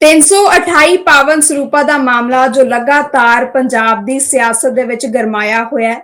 328 ਪਾਵਨ ਸਰੂਪਾਂ ਦਾ ਮਾਮਲਾ ਜੋ ਲਗਾਤਾਰ ਪੰਜਾਬ ਦੀ ਸਿਆਸਤ ਦੇ ਵਿੱਚ ਗਰਮਾਇਆ ਹੋਇਆ ਹੈ।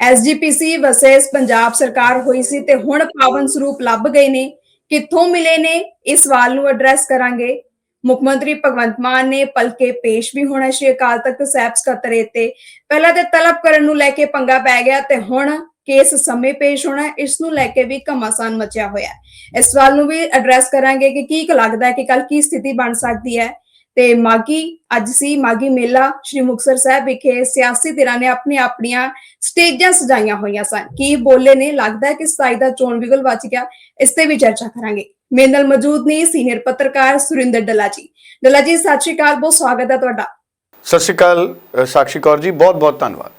ਐਸਜੀਪੀਸੀ ਵਰਸਸ ਪੰਜਾਬ ਸਰਕਾਰ ਹੋਈ ਸੀ ਤੇ ਹੁਣ ਪਾਵਨ ਸਰੂਪ ਲੱਭ ਗਏ ਨੇ। ਕਿੱਥੋਂ ਮਿਲੇ ਨੇ, ਇਸ ਸਵਾਲ ਨੂੰ ਐਡਰੈਸ ਕਰਾਂਗੇ। ਮੁੱਖ ਮੰਤਰੀ ਭਗਵੰਤ ਮਾਨ ਨੇ ਪਲਕੇ ਪੇਸ਼ ਵੀ ਹੋਣਾ ਸ਼੍ਰੀ ਅਕਾਲ ਤਖਤ ਸਾਹਿਬ ਸਕੱਤਰੇ ਤੇ। ਪਹਿਲਾਂ ਤੇ ਤਲਬ ਕਰਨ ਨੂੰ ਲੈ ਕੇ ਪੰਗਾ ਪੈ ਗਿਆ ਤੇ ਹੁਣ ਕੇਸ ਸਮੇਂ ਪੇਸ਼ ਹੋਣਾ ਇਸ ਨੂੰ ਲੈ ਕੇ ਵੀ ਘਮਾਸਾਨ ਮਚਿਆ ਹੋਇਆ ਹੈ। ਇਸ ਸਵਾਲ ਨੂੰ ਵੀ ਐਡਰੈਸ ਕਰਾਂਗੇ ਕਿ ਕੀ ਲੱਗਦਾ ਹੈ ਕਿ ਕੱਲ ਕੀ ਸਥਿਤੀ ਬਣ ਸਕਦੀ ਹੈ। ਤੇ ਮਾਗੀ ਅੱਜ ਸੀ ਮਾਗੀ ਮੇਲਾ ਸ਼੍ਰੀ ਮੁਕਤਸਰ ਸਾਹਿਬ ਵਿਖੇ ਸਿਆਸੀ ਧਿਰਾਂ ਨੇ ਆਪਣੀ ਆਪਣੀਆਂ ਸਟੇਜਾਂ ਸਜਾਈਆਂ ਹੋਈਆਂ ਸਨ। ਕੀ ਬੋਲੇ ਨੇ ਲੱਗਦਾ ਹੈ ਕਿ 27 ਦਾ ਚੋਣ ਵਿਗਲ ਬਚ ਗਿਆ। ਇਸ ਤੇ ਵੀ ਚਰਚਾ ਕਰਾਂਗੇ। ਮੇਰੇ ਨਾਲ ਮੌਜੂਦ ਨੇ ਸੀਨੀਅਰ ਪੱਤਰਕਾਰ ਸੁਰਿੰਦਰ ਡੱਲਾ ਜੀ। ਡੱਲਾ ਜੀ ਸਤਿ ਸ਼੍ਰੀ ਅਕਾਲ ਬਹੁਤ ਸਵਾਗਤ ਹੈ ਤੁਹਾਡਾ। ਸਤਿ ਸ਼੍ਰੀ ਅਕਾਲ ਅ, ਸਾਕਸ਼ੀ ਕੌਰ ਜੀ ਬਹੁਤ ਬਹੁਤ ਧੰਨਵਾਦ।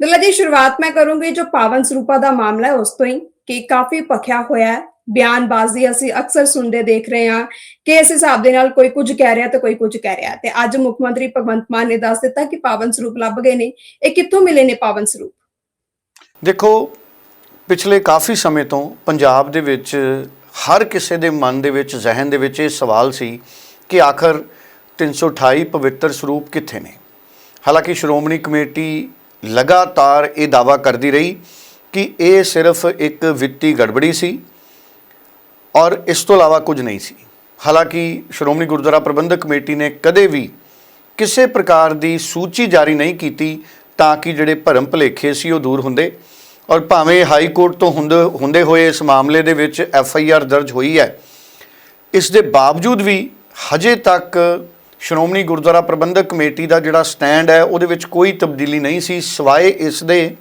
ਡੱਲਾ ਜੀ, ਸ਼ੁਰੂਆਤ ਮੈਂ ਕਰੂੰਗੀ ਜੋ ਪਾਵਨ ਸਰੂਪਾ ਦਾ ਮਾਮਲਾ ਹੈ, ਉਸ ਤੋਂ ਹੀ, ਕਿ ਕਾਫੀ ਪਖਿਆ ਹੋਇਆ ਹੈ, ਬਿਆਨਬਾਜ਼ੀ ਅਸੀਂ ਅਕਸਰ ਸੁਣਦੇ ਦੇਖ ਰਹੇ ਹਾਂ ਕਿ ਇਸ ਹਿਸਾਬ ਦੇ ਨਾਲ ਕੋਈ ਕੁਝ ਕਹਿ ਰਿਹਾ ਤੇ ਕੋਈ ਕੁਝ ਕਹਿ ਰਿਹਾ ਤੇ ਅੱਜ ਮੁੱਖ ਮੰਤਰੀ ਭਗਵੰਤ ਮਾਨ ਨੇ ਦੱਸ ਦਿੱਤਾ ਕਿ ਪਾਵਨ ਸਰੂਪ ਲੱਭ ਗਏ ਨੇ। ਇਹ ਕਿੱਥੋਂ ਮਿਲੇ ਨੇ ਪਾਵਨ ਸਰੂਪ? ਦੇਖੋ, ਪਿਛਲੇ ਕਾਫੀ ਸਮੇਂ ਤੋਂ ਪੰਜਾਬ ਦੇ ਵਿੱਚ, ਹਰ ਕਿਸੇ ਦੇ ਮਨ ਦੇ ਵਿੱਚ, ਜ਼ਿਹਨ ਦੇ ਵਿੱਚ ਇਹ ਸਵਾਲ ਸੀ ਕਿ ਆਖਰ 328 ਪਵਿੱਤਰ ਸਰੂਪ ਕਿੱਥੇ ਨੇ? ਹਾਲਾਂਕਿ ਸ਼੍ਰੋਮਣੀ ਕਮੇਟੀ ਲਗਾਤਾਰ ਇਹ ਦਾਵਾ ਕਰਦੀ ਰਹੀ ਕਿ ਇਹ ਸਿਰਫ ਇੱਕ ਵਿੱਤੀ ਗੜਬੜੀ ਸੀ ਔਰ ਇਸ ਤੋਂ ਇਲਾਵਾ ਕੁਝ ਨਹੀਂ ਸੀ। ਹਾਲਾਂਕਿ ਸ਼੍ਰੋਮਣੀ ਗੁਰਦੁਆਰਾ ਪ੍ਰਬੰਧਕ ਕਮੇਟੀ ਨੇ ਕਦੇ ਵੀ ਕਿਸੇ ਪ੍ਰਕਾਰ ਦੀ ਸੂਚੀ ਜਾਰੀ ਨਹੀਂ ਕੀਤੀ ਤਾਂ ਕਿ ਜਿਹੜੇ ਭਰਮ ਭਲੇਖੇ ਸੀ ਉਹ ਦੂਰ ਹੁੰਦੇ ਔਰ ਭਾਵੇਂ ਹਾਈ ਕੋਰਟ ਤੋਂ ਹੁੰਦੇ ਹੁੰਦੇ ਹੋਏ ਇਸ ਮਾਮਲੇ ਦੇ ਵਿੱਚ ਐਫ ਆਈ ਆਰ ਦਰਜ ਹੋਈ ਹੈ, ਇਸ ਦੇ ਬਾਵਜੂਦ ਵੀ ਹਜੇ ਤੱਕ ਸ਼੍ਰੋਮਣੀ ਗੁਰਦੁਆਰਾ ਪ੍ਰਬੰਧਕ ਕਮੇਟੀ ਦਾ ਜਿਹੜਾ ਸਟੈਂਡ ਹੈ, ਉਹਦੇ ਵਿੱਚ ਕੋਈ ਤਬਦੀਲੀ ਨਹੀਂ ਸੀ, ਸਿਵਾਏ ਇਸ ਦੇ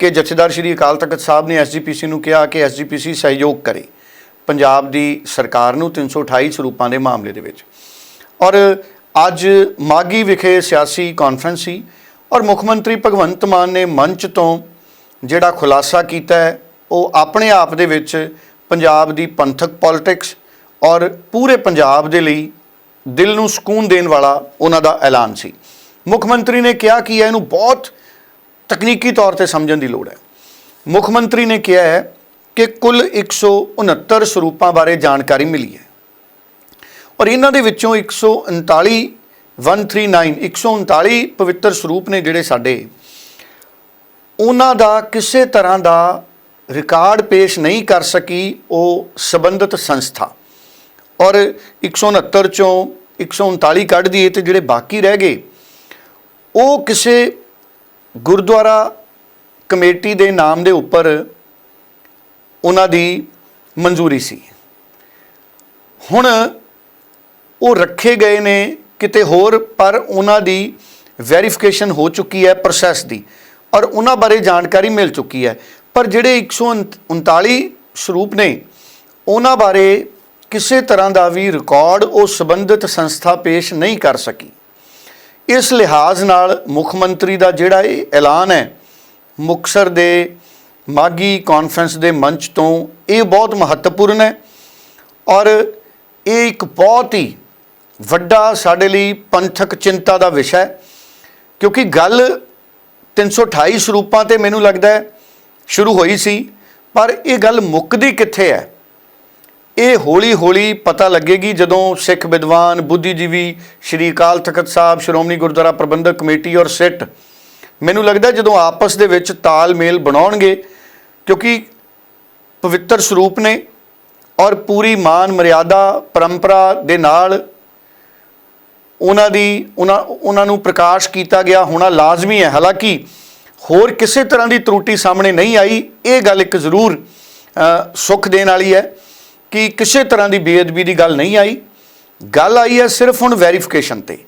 ਕਿ ਜਥੇਦਾਰ ਸ਼੍ਰੀ ਅਕਾਲ ਤਖਤ ਸਾਹਿਬ ਨੇ ਐਸਜੀਪੀਸੀ ਨੂੰ ਕਿਹਾ ਕਿ ਐਸਜੀਪੀਸੀ ਸਹਿਯੋਗ ਕਰੇ। ਪੰਜਾਬ ਦੀ ਸਰਕਾਰ ਨੂੰ 328 ਸਰੂਪਾਂ ਦੇ ਮਾਮਲੇ ਦੇ ਵਿੱਚ। ਔਰ ਅੱਜ ਮਾਗੀ ਵਿਖੇ ਸਿਆਸੀ ਕਾਨਫਰੰਸ ਸੀ ਔਰ ਮੁੱਖ ਮੰਤਰੀ ਭਗਵੰਤ ਮਾਨ ਨੇ ਮੰਚ ਤੋਂ ਜਿਹੜਾ ਖੁਲਾਸਾ ਕੀਤਾ ਹੈ, ਉਹ ਆਪਣੇ ਆਪ ਦੇ ਵਿੱਚ ਪੰਜਾਬ ਦੀ ਪੰਥਕ ਪੋਲਿਟਿਕਸ ਔਰ ਪੂਰੇ ਪੰਜਾਬ ਦੇ ਲਈ ਦਿਲ ਨੂੰ ਸਕੂਨ ਦੇਣ ਵਾਲਾ ਉਹਨਾਂ ਦਾ ਐਲਾਨ ਸੀ। ਮੁੱਖ ਮੰਤਰੀ ਨੇ ਕਿਹਾ ਕਿ ਇਹਨੂੰ ਬਹੁਤ ਤਕਨੀਕੀ ਤੌਰ ਤੇ ਸਮਝਣ ਦੀ ਲੋੜ ਹੈ। ਮੁੱਖ ਮੰਤਰੀ ਨੇ ਕਿਹਾ ਹੈ ਕਿ ਕੁੱਲ 169 ਸਰੂਪਾਂ ਬਾਰੇ ਜਾਣਕਾਰੀ ਮਿਲੀ ਹੈ। ਔਰ ਇਹਨਾਂ ਦੇ ਵਿੱਚੋਂ 139 139 139 ਪਵਿੱਤਰ ਸਰੂਪ ਨੇ ਜਿਹੜੇ ਸਾਡੇ। ਉਹਨਾਂ ਦਾ ਕਿਸੇ ਤਰ੍ਹਾਂ ਦਾ ਰਿਕਾਰਡ ਪੇਸ਼ ਨਹੀਂ ਕਰ ਸਕੀ ਉਹ ਸਬੰਧਤ ਸੰਸਥਾ। ਔਰ 169 ਚੋਂ 139 ਕੱਢ ਦੀਏ ਤੇ ਜਿਹੜੇ ਬਾਕੀ ਰਹਿ ਗਏ, ਉਹ ਕਿਸੇ ਗੁਰਦੁਆਰਾ ਕਮੇਟੀ ਦੇ ਨਾਮ ਦੇ ਉੱਪਰ ਉਹਨਾਂ ਦੀ ਮਨਜ਼ੂਰੀ ਸੀ। ਹੁਣ ਉਹ ਰੱਖੇ ਗਏ ਨੇ ਕਿਤੇ ਹੋਰ, ਪਰ ਉਹਨਾਂ ਦੀ ਵੈਰੀਫਿਕੇਸ਼ਨ ਹੋ ਚੁੱਕੀ ਹੈ ਪ੍ਰੋਸੈਸ ਦੀ ਔਰ ਉਹਨਾਂ ਬਾਰੇ ਜਾਣਕਾਰੀ ਮਿਲ ਚੁੱਕੀ ਹੈ। ਪਰ ਜਿਹੜੇ 139 ਸਰੂਪ ਨੇ, ਉਹਨਾਂ ਬਾਰੇ ਕਿਸੇ ਤਰ੍ਹਾਂ ਦਾ ਵੀ ਰਿਕਾਰਡ ਉਹ ਸੰਬੰਧਿਤ ਸੰਸਥਾ ਪੇਸ਼ ਨਹੀਂ ਕਰ ਸਕੀ। ਇਸ ਲਿਹਾਜ਼ ਨਾਲ ਮੁੱਖ ਮੰਤਰੀ ਦਾ ਜਿਹੜਾ ਇਹ ਐਲਾਨ ਹੈ, ਮੁਕਸਰ ਦੇ ਮਾਗੀ ਕਾਨਫਰੰਸ ਦੇ ਮੰਚ ਤੋਂ ਇਹ ਬਹੁਤ ਮਹੱਤਵਪੂਰਨ ਹੈ ਔਰ ਇਹ ਇੱਕ ਬਹੁਤ ਹੀ ਵੱਡਾ ਸਾਡੇ ਲਈ ਪੰਥਕ ਚਿੰਤਾ ਦਾ ਵਿਸ਼ਾ ਹੈ, ਕਿਉਂਕਿ ਗੱਲ 328 ਸਰੂਪਾਂ ਤੇ ਮੈਨੂੰ ਲੱਗਦਾ ਹੈ ਸ਼ੁਰੂ ਹੋਈ ਸੀ, ਪਰ ਇਹ ਗੱਲ ਮੁੱਕਦੀ ਕਿੱਥੇ ਹੈ? ਇਹ ਹੌਲੀ ਹੌਲੀ ਪਤਾ ਲੱਗੇਗੀ ਜਦੋਂ ਸਿੱਖ ਵਿਦਵਾਨ, ਬੁੱਧੀਜੀਵੀ ਸ਼੍ਰੀ ਅਕਾਲ ਤਖਤ ਸਾਹਿਬ, ਸ਼੍ਰੋਮਣੀ ਗੁਰਦੁਆਰਾ ਪ੍ਰਬੰਧਕ ਕਮੇਟੀ ਔਰ ਸਿੱਟ ਮੈਨੂੰ ਲੱਗਦਾ ਜਦੋਂ ਆਪਸ ਦੇ ਵਿੱਚ ਤਾਲਮੇਲ ਬਣਾਉਣਗੇ, ਕਿਉਂਕਿ ਪਵਿੱਤਰ ਸਰੂਪ ਨੇ ਔਰ ਪੂਰੀ ਮਾਨ ਮਰਿਆਦਾ, ਪਰੰਪਰਾ ਦੇ ਨਾਲ ਉਹਨਾਂ ਦੀ, ਉਹਨਾਂ ਉਹਨਾਂ ਨੂੰ ਪ੍ਰਕਾਸ਼ ਕੀਤਾ ਗਿਆ ਹੋਣਾ ਲਾਜ਼ਮੀ ਹੈ। ਹਾਲਾਂਕਿ ਹੋਰ ਕਿਸੇ ਤਰ੍ਹਾਂ ਦੀ ਤਰੁੱਟੀ ਸਾਹਮਣੇ ਨਹੀਂ ਆਈ, ਇਹ ਗੱਲ ਇੱਕ ਜ਼ਰੂਰ ਸੁੱਖ ਦੇਣ ਵਾਲੀ ਹੈ। ਕਿ ਕਿਸੇ ਤਰ੍ਹਾਂ ਦੀ ਬੇਅਦਬੀ ਦੀ ਗੱਲ ਨਹੀਂ ਆਈ। ਗੱਲ ਆਈ ਹੈ ਸਿਰਫ ਹੁਣ ਵੈਰੀਫਿਕੇਸ਼ਨ ਤੇ।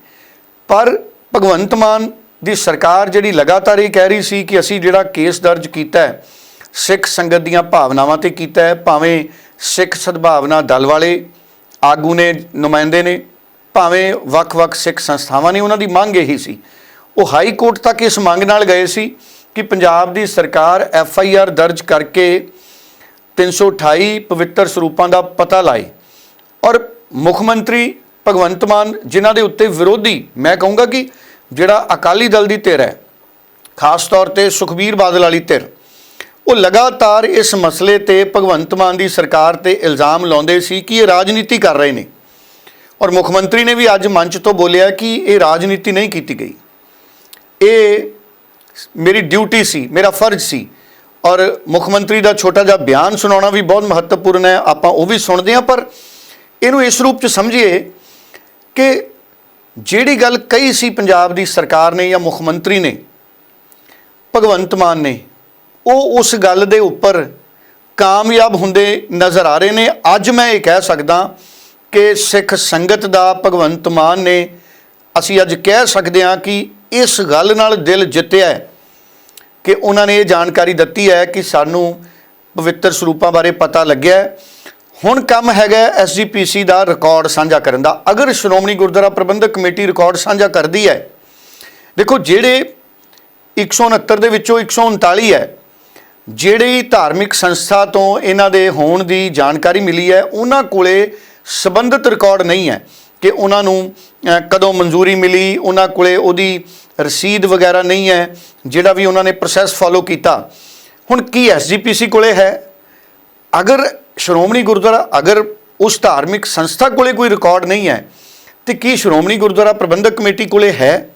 ਪਰ ਭਗਵੰਤ ਮਾਨ ਦੀ ਸਰਕਾਰ ਜਿਹੜੀ ਲਗਾਤਾਰ ਇਹ ਕਹਿ ਰਹੀ ਸੀ ਕਿ ਅਸੀਂ ਜਿਹੜਾ ਕੇਸ ਦਰਜ ਕੀਤਾ ਹੈ, ਸਿੱਖ ਸੰਗਤ ਦੀਆਂ ਭਾਵਨਾਵਾਂ ਤੇ ਕੀਤਾ ਹੈ, ਭਾਵੇਂ ਸਿੱਖ ਸਦਭਾਵਨਾ ਦਲ ਵਾਲੇ ਆਗੂ ਨੇ ਨੁਮਾਇੰਦੇ ਨੇ, ਭਾਵੇਂ ਵੱਖ-ਵੱਖ ਸਿੱਖ ਸੰਸਥਾਵਾਂ ਨੇ, ਉਹਨਾਂ ਦੀ ਮੰਗ ਇਹੀ ਸੀ। ਉਹ ਹਾਈ ਕੋਰਟ ਤੱਕ ਇਸ ਮੰਗ ਨਾਲ ਗਏ ਸੀ ਕਿ ਪੰਜਾਬ ਦੀ ਸਰਕਾਰ ਐਫ ਆਈ ਆਰ ਦਰਜ ਕਰਕੇ 328 ਪਵਿੱਤਰ ਸਰੂਪਾਂ ਦਾ ਪਤਾ ਲਾਏ। ਔਰ ਮੁੱਖ ਮੰਤਰੀ ਭਗਵੰਤ ਮਾਨ ਜਿਨ੍ਹਾਂ ਦੇ ਉੱਤੇ ਵਿਰੋਧੀ, ਮੈਂ ਕਹੂੰਗਾ ਕਿ ਜਿਹੜਾ ਅਕਾਲੀ ਦਲ ਦੀ ਧਿਰ ਹੈ, ਖਾਸ ਤੌਰ ਤੇ ਸੁਖਬੀਰ ਬਾਦਲ ਵਾਲੀ ਧਿਰ, ਉਹ ਲਗਾਤਾਰ ਇਸ ਮਸਲੇ ਤੇ ਭਗਵੰਤ ਮਾਨ ਦੀ ਸਰਕਾਰ ਤੇ ਇਲਜ਼ਾਮ ਲਾਉਂਦੇ ਸੀ ਕਿ ਇਹ ਰਾਜਨੀਤੀ ਕਰ ਰਹੇ ਨੇ। ਔਰ ਮੁੱਖ ਮੰਤਰੀ ਨੇ ਵੀ ਅੱਜ ਮੰਚ ਤੋਂ ਬੋਲਿਆ ਕਿ ਇਹ ਰਾਜਨੀਤੀ ਨਹੀਂ ਕੀਤੀ ਗਈ। ਇਹ ਮੇਰੀ ਡਿਊਟੀ ਸੀ, ਮੇਰਾ ਫਰਜ਼ ਸੀ ਔਰ ਮੁੱਖ ਮੰਤਰੀ ਦਾ ਛੋਟਾ ਜਿਹਾ ਬਿਆਨ ਸੁਣਾਉਣਾ ਵੀ ਬਹੁਤ ਮਹੱਤਵਪੂਰਨ ਹੈ, ਆਪਾਂ ਉਹ ਵੀ ਸੁਣਦੇ ਹਾਂ, ਪਰ ਇਹਨੂੰ ਇਸ ਰੂਪ ਚ ਸਮਝੀਏ ਕਿ ਜਿਹੜੀ ਗੱਲ ਕਹੀ ਸੀ ਪੰਜਾਬ ਦੀ ਸਰਕਾਰ ਨੇ ਜਾਂ ਮੁੱਖ ਮੰਤਰੀ ਨੇ, ਭਗਵੰਤ ਮਾਨ ਨੇ, ਉਹ ਉਸ ਗੱਲ ਦੇ ਉੱਪਰ ਕਾਮਯਾਬ ਹੁੰਦੇ ਨਜ਼ਰ ਆ ਰਹੇ ਨੇ। ਅੱਜ ਮੈਂ ਇਹ ਕਹਿ ਸਕਦਾ ਕਿ ਸਿੱਖ ਸੰਗਤ ਦਾ ਭਗਵੰਤ ਮਾਨ ਨੇ, ਅਸੀਂ ਅੱਜ ਕਹਿ ਸਕਦੇ ਹਾਂ ਕਿ ਇਸ ਗੱਲ ਨਾਲ ਦਿਲ ਜਿੱਤਿਆ ਹੈ। ਕਿ ਉਹਨਾਂ ਨੇ ਇਹ ਜਾਣਕਾਰੀ ਦਿੱਤੀ ਹੈ ਕਿ ਸਾਨੂੰ ਪਵਿੱਤਰ ਸਰੂਪਾਂ ਬਾਰੇ ਪਤਾ ਲੱਗਿਆ ਹੁਣ ਕੰਮ ਹੈਗਾ ਐਸਜੀਪੀਸੀ ਦਾ ਰਿਕਾਰਡ ਸਾਂਝਾ ਕਰਨ ਦਾ। ਅਗਰ ਸ਼੍ਰੋਮਣੀ ਗੁਰਦੁਆਰਾ ਪ੍ਰਬੰਧਕ ਕਮੇਟੀ ਰਿਕਾਰਡ ਸਾਂਝਾ ਕਰਦੀ ਹੈ, ਦੇਖੋ ਜਿਹੜੇ 169 ਦੇ ਵਿੱਚੋਂ 139 ਹੈ, ਜਿਹੜੀ ਧਾਰਮਿਕ ਸੰਸਥਾ ਤੋਂ ਇਹਨਾਂ ਦੇ ਹੋਣ ਦੀ ਜਾਣਕਾਰੀ ਮਿਲੀ ਹੈ, ਉਹਨਾਂ ਕੋਲੇ ਸਬੰਧਤ ਰਿਕਾਰਡ ਨਹੀਂ ਹੈ। ਕਿ ਉਹਨਾਂ ਨੂੰ ਕਦੋਂ ਮਨਜ਼ੂਰੀ ਮਿਲੀ, ਉਹਨਾਂ ਕੋਲੇ ਉਹਦੀ ਰਸੀਦ ਵਗੈਰਾ ਨਹੀਂ ਹੈ, ਜਿਹੜਾ ਵੀ ਉਹਨਾਂ ਨੇ ਪ੍ਰੋਸੈਸ ਫਾਲੋ ਕੀਤਾ। ਹੁਣ ਕੀ ਐਸਜੀਪੀਸੀ ਕੋਲੇ ਹੈ? ਅਗਰ ਸ਼੍ਰੋਮਣੀ ਗੁਰਦੁਆਰਾ, ਅਗਰ ਉਸ ਧਾਰਮਿਕ ਸੰਸਥਾ ਕੋਲੇ ਕੋਈ ਰਿਕਾਰਡ ਨਹੀਂ ਹੈ, ਤੇ ਕੀ ਸ਼੍ਰੋਮਣੀ ਗੁਰਦੁਆਰਾ ਪ੍ਰਬੰਧਕ ਕਮੇਟੀ ਕੋਲੇ ਹੈ?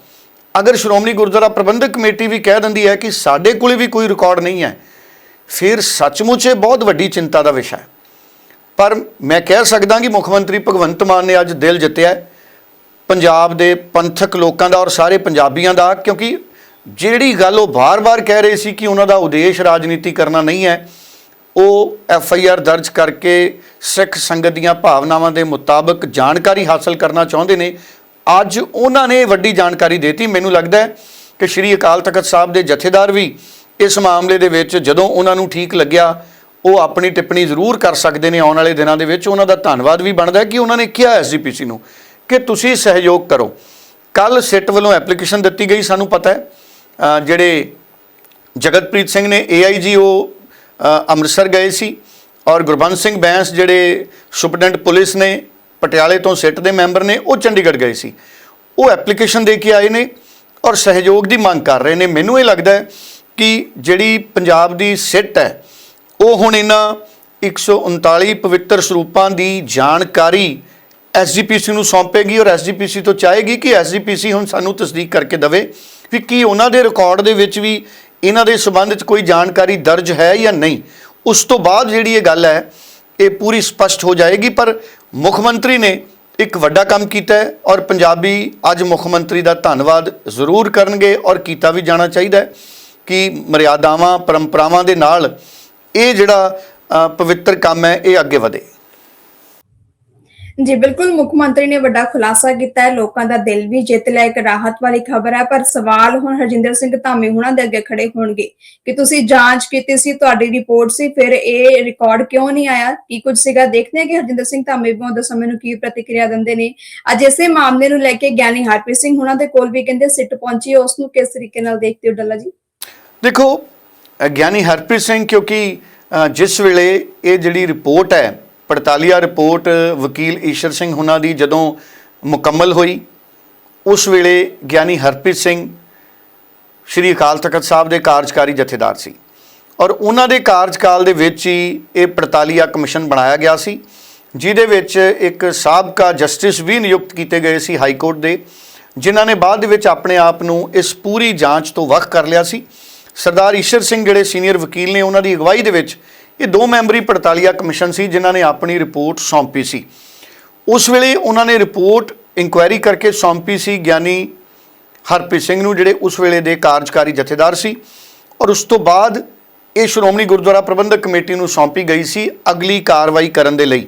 ਅਗਰ ਸ਼੍ਰੋਮਣੀ ਗੁਰਦੁਆਰਾ ਪ੍ਰਬੰਧਕ ਕਮੇਟੀ ਵੀ ਕਹਿ ਦਿੰਦੀ ਹੈ ਕਿ ਸਾਡੇ ਕੋਲੇ ਵੀ ਕੋਈ ਰਿਕਾਰਡ ਨਹੀਂ ਹੈ, ਫਿਰ ਸੱਚਮੁੱਚ ਇਹ ਬਹੁਤ ਵੱਡੀ ਚਿੰਤਾ ਦਾ ਵਿਸ਼ਾ ਹੈ। ਪਰ ਮੈਂ ਕਹਿ ਸਕਦਾ ਕਿ ਮੁੱਖ ਮੰਤਰੀ ਭਗਵੰਤ ਮਾਨ ਨੇ ਅੱਜ ਦਿਲ ਜਿੱਤਿਆ ਪੰਜਾਬ ਦੇ ਪੰਥਕ ਲੋਕਾਂ ਦਾ ਔਰ ਸਾਰੇ ਪੰਜਾਬੀਆਂ ਦਾ, ਕਿਉਂਕਿ ਜਿਹੜੀ ਗੱਲ ਉਹ ਬਾਰ-ਬਾਰ ਕਹਿ ਰਹੇ ਸੀ ਕਿ ਉਹਨਾਂ ਦਾ ਉਦੇਸ਼ ਰਾਜਨੀਤੀ ਕਰਨਾ ਨਹੀਂ ਹੈ, ਉਹ ਐਫ ਆਈ ਆਰ ਦਰਜ ਕਰਕੇ ਸਿੱਖ ਸੰਗਤ ਦੀਆਂ ਭਾਵਨਾਵਾਂ ਦੇ ਮੁਤਾਬਕ ਜਾਣਕਾਰੀ ਹਾਸਲ ਕਰਨਾ ਚਾਹੁੰਦੇ ਨੇ। ਅੱਜ ਉਹਨਾਂ ਨੇ ਵੱਡੀ ਜਾਣਕਾਰੀ ਦਿੱਤੀ। ਮੈਨੂੰ ਲੱਗਦਾ ਹੈ ਕਿ ਸ਼੍ਰੀ ਅਕਾਲ ਤਖਤ ਸਾਹਿਬ ਦੇ ਜਥੇਦਾਰ ਵੀ ਇਸ ਮਾਮਲੇ ਦੇ ਵਿੱਚ ਜਦੋਂ ਉਹਨਾਂ ਨੂੰ ਠੀਕ ਲੱਗਿਆ ਉਹ ਆਪਣੀ ਟਿੱਪਣੀ ਜ਼ਰੂਰ ਕਰ ਸਕਦੇ ਨੇ ਆਉਣ ਵਾਲੇ ਦਿਨਾਂ ਦੇ ਵਿੱਚ। ਉਹਨਾਂ ਦਾ ਧੰਨਵਾਦ ਵੀ ਬਣਦਾ ਕਿ ਉਹਨਾਂ ਨੇ ਕਿਹਾ ਐਸਜੀਪੀਸੀ ਨੂੰ ਕਿ ਤੁਸੀਂ ਸਹਿਯੋਗ ਕਰੋ। ਕੱਲ ਸਿੱਟ ਵੱਲੋਂ ਐਪਲੀਕੇਸ਼ਨ ਦਿੱਤੀ ਗਈ, ਸਾਨੂੰ ਪਤਾ ਹੈ। ਜਿਹੜੇ ਜਗਤਪ੍ਰੀਤ ਸਿੰਘ ਨੇ ਏਆਈਜੀਓ ਅੰਮ੍ਰਿਤਸਰ ਗਏ ਸੀ ਔਰ ਗੁਰਬੰਸ ਸਿੰਘ ਬੈਂਸ ਜਿਹੜੇ ਸੁਪਰਡੈਂਟ ਪੁਲਿਸ ਨੇ ਪਟਿਆਲੇ ਤੋਂ ਸਿੱਟ ਦੇ ਮੈਂਬਰ ਨੇ, ਉਹ ਚੰਡੀਗੜ੍ਹ ਗਏ ਸੀ। ਉਹ ਐਪਲੀਕੇਸ਼ਨ ਦੇ ਕੇ ਆਏ ਨੇ ਔਰ ਸਹਿਯੋਗ ਦੀ ਮੰਗ ਕਰ ਰਹੇ ਨੇ। ਮੈਨੂੰ ਇਹ ਲੱਗਦਾ ਹੈ ਕਿ ਜਿਹੜੀ ਪੰਜਾਬ ਦੀ ਸਿੱਟ ਹੈ ਉਹ ਹੁਣ ਇਹਨਾਂ 139 ਪਵਿੱਤਰ ਸਰੂਪਾਂ ਦੀ ਜਾਣਕਾਰੀ ਐਸਜੀਪੀਸੀ ਨੂੰ ਸੌਂਪੇਗੀ ਔਰ ਐਸਜੀਪੀਸੀ ਤੋਂ ਚਾਹੇਗੀ ਕਿ ਐਸਜੀਪੀਸੀ ਹੁਣ ਸਾਨੂੰ ਤਸਦੀਕ ਕਰਕੇ ਦਵੇ ਵੀ ਕੀ ਉਹਨਾਂ ਦੇ ਰਿਕਾਰਡ ਦੇ ਵਿੱਚ ਵੀ ਇਹਨਾਂ ਦੇ ਸਬੰਧ ਵਿੱਚ ਕੋਈ ਜਾਣਕਾਰੀ ਦਰਜ ਹੈ ਜਾਂ ਨਹੀਂ। ਉਸ ਤੋਂ ਬਾਅਦ ਜਿਹੜੀ ਇਹ ਗੱਲ ਹੈ, ਇਹ ਪੂਰੀ ਸਪਸ਼ਟ ਹੋ ਜਾਏਗੀ, ਪਰ ਮੁੱਖ ਮੰਤਰੀ ਨੇ ਇੱਕ ਵੱਡਾ ਕੰਮ ਕੀਤਾ ਹੈ ਔਰ ਪੰਜਾਬੀ ਅੱਜ ਮੁੱਖ ਮੰਤਰੀ ਦਾ ਧੰਨਵਾਦ ਜ਼ਰੂਰ ਕਰਨਗੇ ਔਰ ਕੀਤਾ ਵੀ ਜਾਣਾ ਚਾਹੀਦਾ ਹੈ ਕਿ ਮਰਿਆਦਾਵਾਂ, ਪਰੰਪਰਾਵਾਂ ਦੇ ਨਾਲ ਇਹ ਜਿਹੜਾ ਪਵਿੱਤਰ ਕੰਮ ਹੈ ਇਹ ਅੱਗੇ ਵਧੇ। ਜੀ ਬਿਲਕੁਲ। ਮੁੱਖ ਮੰਤਰੀ ਨੇ ਵੱਡਾ ਖੁਲਾਸਾ ਕੀਤਾ ਹੈ। ਲੋਕਾਂ ਦਾ ਦਿਲ ਵੀ ਜਿੱਤ ਲਿਆ। ਇੱਕ ਰਾਹਤ ਵਾਲੀ ਖਬਰ ਹੈ। ਪਰ ਸਵਾਲ ਹੁਣ ਹਰਜਿੰਦਰ ਸਿੰਘ ਧਾਮੀ ਹੁਣਾਂ ਦੇ ਅੱਗੇ ਖੜੇ ਹੋਣਗੇ ਕਿ ਤੁਸੀਂ ਜਾਂਚ ਕੀਤੀ ਸੀ ਤੁਹਾਡੀ ਰਿਪੋਰਟ ਸੀ ਫਿਰ ਇਹ ਰਿਕਾਰਡ ਕਿਉਂ ਨਹੀਂ ਆਇਆ? ਕੀ ਕੁਝ ਸੀਗਾ? ਦੇਖਦੇ ਹਾਂ ਕਿ ਹਰਜਿੰਦਰ ਸਿੰਘ ਧਾਮੀ ਬਹੁਤ ਸਮੇਂ ਨੂੰ ਕੀ ਪ੍ਰਤੀਕਿਰਿਆ ਦਿੰਦੇ ਨੇ। ਅੱਜ ਇਸੇ ਮਾਮਲੇ ਨੂੰ ਲੈ ਕੇ ਗਿਆਨੀ ਹਰਪ੍ਰੀਤ ਸਿੰਘ ਹੁਣਾਂ ਦੇ ਕੋਲ ਵੀ ਕਹਿੰਦੇ ਸਿੱਟ ਪਹੁੰਚੀ ਉਸ ਨੂੰ ਕਿਸ ਤਰੀਕੇ ਨਾਲ ਦੇਖਦੇ ਹੋ ਡੱਲਾ ਜੀ? ਦੇਖੋ ਗਿਆਨੀ ਹਰਪ੍ਰੀਤ ਸਿੰਘ, ਕਿਉਂਕਿ ਜਿਸ ਵੇਲੇ ਇਹ ਜਿਹੜੀ ਰਿਪੋਰਟ ਹੈ, ਪੜਤਾਲੀਆ ਰਿਪੋਰਟ, ਵਕੀਲ ਈਸ਼ਰ ਸਿੰਘ ਹੁਣਾਂ ਦੀ ਜਦੋਂ ਮੁਕੰਮਲ ਹੋਈ, ਉਸ ਵੇਲੇ ਗਿਆਨੀ ਹਰਪ੍ਰੀਤ ਸਿੰਘ ਸ਼੍ਰੀ ਅਕਾਲ ਤਖਤ ਸਾਹਿਬ ਦੇ ਕਾਰਜਕਾਰੀ ਜਥੇਦਾਰ ਸੀ। ਔਰ ਉਹਨਾਂ ਦੇ ਕਾਰਜਕਾਲ ਦੇ ਵਿੱਚ ਹੀ ਇਹ ਪੜਤਾਲੀਆ ਕਮਿਸ਼ਨ ਬਣਾਇਆ ਗਿਆ ਸੀ, ਜਿਹਦੇ ਵਿੱਚ ਇੱਕ ਸਾਬਕਾ ਜਸਟਿਸ ਵੀ ਨਿਯੁਕਤ ਕੀਤੇ ਗਏ ਸੀ ਹਾਈ ਕੋਰਟ ਦੇ, ਜਿਨ੍ਹਾਂ ਨੇ ਬਾਅਦ ਦੇ ਵਿੱਚ ਆਪਣੇ ਆਪ ਨੂੰ ਇਸ ਪੂਰੀ ਜਾਂਚ ਤੋਂ ਵੱਖ ਕਰ ਲਿਆ ਸੀ। ਸਰਦਾਰ ਈਸ਼ਰ ਸਿੰਘ ਜਿਹੜੇ ਸੀਨੀਅਰ ਵਕੀਲ ਨੇ, ਉਹਨਾਂ ਦੀ ਅਗਵਾਈ ਦੇ ਵਿੱਚ ਇਹ ਦੋ ਮੈਂਬਰੀ ਪੜਤਾਲੀਆ ਕਮਿਸ਼ਨ ਸੀ, ਜਿਨ੍ਹਾਂ ਨੇ ਆਪਣੀ ਰਿਪੋਰਟ ਸੌਂਪੀ ਸੀ। ਉਸ ਵੇਲੇ ਉਹਨਾਂ ਨੇ ਰਿਪੋਰਟ ਇਨਕੁਆਇਰੀ ਕਰਕੇ ਸੌਂਪੀ ਸੀ ਗਿਆਨੀ ਹਰਪ੍ਰੀਤ ਸਿੰਘ ਨੂੰ, ਜਿਹੜੇ ਉਸ ਵੇਲੇ ਦੇ ਕਾਰਜਕਾਰੀ ਜਥੇਦਾਰ ਸੀ। ਔਰ ਉਸ ਤੋਂ ਬਾਅਦ ਇਹ ਸ਼੍ਰੋਮਣੀ ਗੁਰਦੁਆਰਾ ਪ੍ਰਬੰਧਕ ਕਮੇਟੀ ਨੂੰ ਸੌਂਪੀ ਗਈ ਸੀ ਅਗਲੀ ਕਾਰਵਾਈ ਕਰਨ ਦੇ ਲਈ।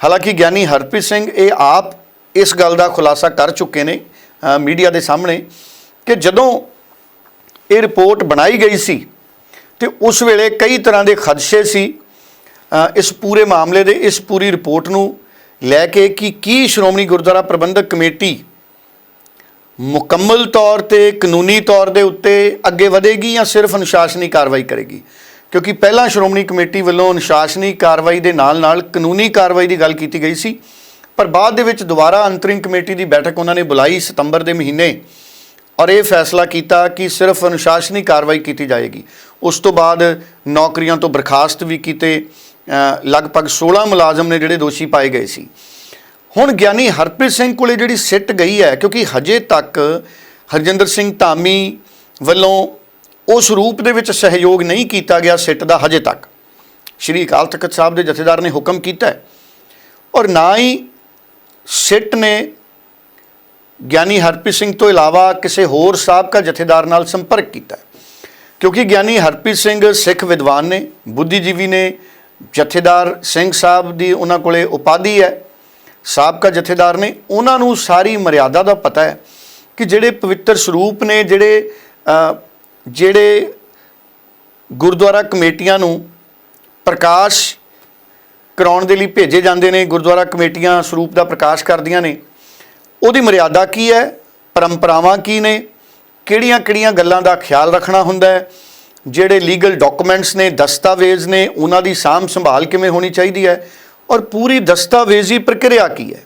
ਹਾਲਾਂਕਿ ਗਿਆਨੀ ਹਰਪ੍ਰੀਤ ਸਿੰਘ, ਇਹ ਆਪ ਇਸ ਗੱਲ ਦਾ ਖੁਲਾਸਾ ਕਰ ਚੁੱਕੇ ਨੇ ਮੀਡੀਆ ਦੇ ਸਾਹਮਣੇ ਕਿ ਜਦੋਂ ਇਹ ਰਿਪੋਰਟ ਬਣਾਈ ਗਈ ਸੀ ਤੇ ਉਸ ਵੇਲੇ ਕਈ ਤਰ੍ਹਾਂ ਦੇ ਖਦਸ਼ੇ ਸੀ। ਇਸ ਪੂਰੇ ਮਾਮਲੇ ਦੇ, ਇਸ ਪੂਰੀ ਰਿਪੋਰਟ ਨੂੰ ਲੈ ਕੇ ਕਿ ਕੀ ਸ਼੍ਰੋਮਣੀ ਗੁਰਦੁਆਰਾ ਪ੍ਰਬੰਧਕ ਕਮੇਟੀ ਮੁਕੰਮਲ ਤੌਰ ਤੇ, ਕਾਨੂੰਨੀ ਤੌਰ ਦੇ ਉੱਤੇ ਅੱਗੇ ਵਧੇਗੀ ਜਾਂ ਸਿਰਫ ਅਨੁਸ਼ਾਸਨੀ ਕਾਰਵਾਈ ਕਰੇਗੀ? ਕਿਉਂਕਿ ਪਹਿਲਾਂ ਸ਼੍ਰੋਮਣੀ ਕਮੇਟੀ ਵੱਲੋਂ ਅਨੁਸ਼ਾਸਨੀ ਕਾਰਵਾਈ ਦੇ ਨਾਲ-ਨਾਲ ਕਾਨੂੰਨੀ ਕਾਰਵਾਈ ਦੀ ਗੱਲ ਕੀਤੀ ਗਈ ਸੀ। ਪਰ ਬਾਅਦ ਦੇ ਵਿੱਚ ਦੁਬਾਰਾ ਅੰਤਰਿੰਗ ਕਮੇਟੀ ਦੀ ਬੈਠਕ ਉਹਨਾਂ ਨੇ ਬੁਲਾਈ ਸਤੰਬਰ ਦੇ ਮਹੀਨੇ। ਔਰ ਇਹ ਫੈਸਲਾ ਕੀਤਾ ਕਿ ਸਿਰਫ ਅਨੁਸ਼ਾਸਨੀ ਕਾਰਵਾਈ ਕੀਤੀ ਜਾਏਗੀ। ਉਸ ਤੋਂ ਬਾਅਦ ਨੌਕਰੀਆਂ ਤੋਂ ਬਰਖਾਸਤ ਵੀ ਕੀਤੇ ਲਗਭਗ 16 ਮੁਲਾਜ਼ਮ ਨੇ ਜਿਹੜੇ ਦੋਸ਼ੀ ਪਾਏ ਗਏ ਸੀ। ਹੁਣ ਗਿਆਨੀ ਹਰਪ੍ਰੀਤ ਸਿੰਘ ਕੋਲੇ ਜਿਹੜੀ ਸਿੱਟ ਗਈ ਹੈ, ਕਿਉਂਕਿ ਹਜੇ ਤੱਕ ਹਰਜਿੰਦਰ ਸਿੰਘ ਧਾਮੀ ਵੱਲੋਂ ਉਸ ਰੂਪ ਦੇ ਵਿੱਚ ਸਹਿਯੋਗ ਨਹੀਂ ਕੀਤਾ ਗਿਆ ਸਿੱਟ ਦਾ ਹਜੇ ਤੱਕ। ਸ਼੍ਰੀ ਅਕਾਲ ਤਖਤ ਸਾਹਿਬ ਦੇ ਜਥੇਦਾਰ ਨੇ ਹੁਕਮ ਕੀਤਾ ਔਰ ਨਾ ਹੀ ਸਿੱਟ ਨੇ ਗਿਆਨੀ ਹਰਪ੍ਰੀਤ ਸਿੰਘ ਤੋਂ ਇਲਾਵਾ ਕਿਸੇ ਹੋਰ ਸਾਬਕਾ ਜਥੇਦਾਰ ਨਾਲ ਸੰਪਰਕ ਕੀਤਾ ਕਿਉਂਕਿ ਗਿਆਨੀ ਹਰਪ੍ਰੀਤ ਸਿੰਘ ਸਿੱਖ ਵਿਦਵਾਨ ਨੇ, ਬੁੱਧੀਜੀਵੀ ਨੇ, ਜਥੇਦਾਰ ਸਿੰਘ ਸਾਹਿਬ ਦੀ ਉਹਨਾਂ ਕੋਲੇ ਉਪਾਧੀ ਹੈ, ਸਾਬਕਾ ਜਥੇਦਾਰ ਨੇ, ਉਹਨਾਂ ਨੂੰ ਸਾਰੀ ਮਰਿਆਦਾ ਦਾ ਪਤਾ ਹੈ ਕਿ ਜਿਹੜੇ ਪਵਿੱਤਰ ਸਰੂਪ ਨੇ, ਜਿਹੜੇ ਜਿਹੜੇ ਗੁਰਦੁਆਰਾ ਕਮੇਟੀਆਂ ਨੂੰ ਪ੍ਰਕਾਸ਼ ਕਰਾਉਣ ਦੇ ਲਈ ਭੇਜੇ ਜਾਂਦੇ ਨੇ, ਗੁਰਦੁਆਰਾ ਕਮੇਟੀਆਂ ਸਰੂਪ ਦਾ ਪ੍ਰਕਾਸ਼ ਕਰਦੀਆਂ ਨੇ ਉਹਦੀ ਮਰਿਆਦਾ ਕੀ ਹੈ? ਪਰੰਪਰਾਵਾਂ ਕੀ ਨੇ? ਕਿਹੜੀਆਂ-ਕਿਹੜੀਆਂ ਗੱਲਾਂ ਦਾ ਖਿਆਲ ਰੱਖਣਾ ਹੁੰਦਾ ਹੈ? ਜਿਹੜੇ ਲੀਗਲ ਡਾਕੂਮੈਂਟਸ ਨੇ, ਦਸਤਾਵੇਜ਼ ਨੇ, ਉਹਨਾਂ ਦੀ ਸਾਂਭ ਸੰਭਾਲ ਕਿਵੇਂ ਹੋਣੀ ਚਾਹੀਦੀ ਹੈ? ਔਰ ਪੂਰੀ ਦਸਤਾਵੇਜ਼ੀ ਪ੍ਰਕਿਰਿਆ ਕੀ ਹੈ?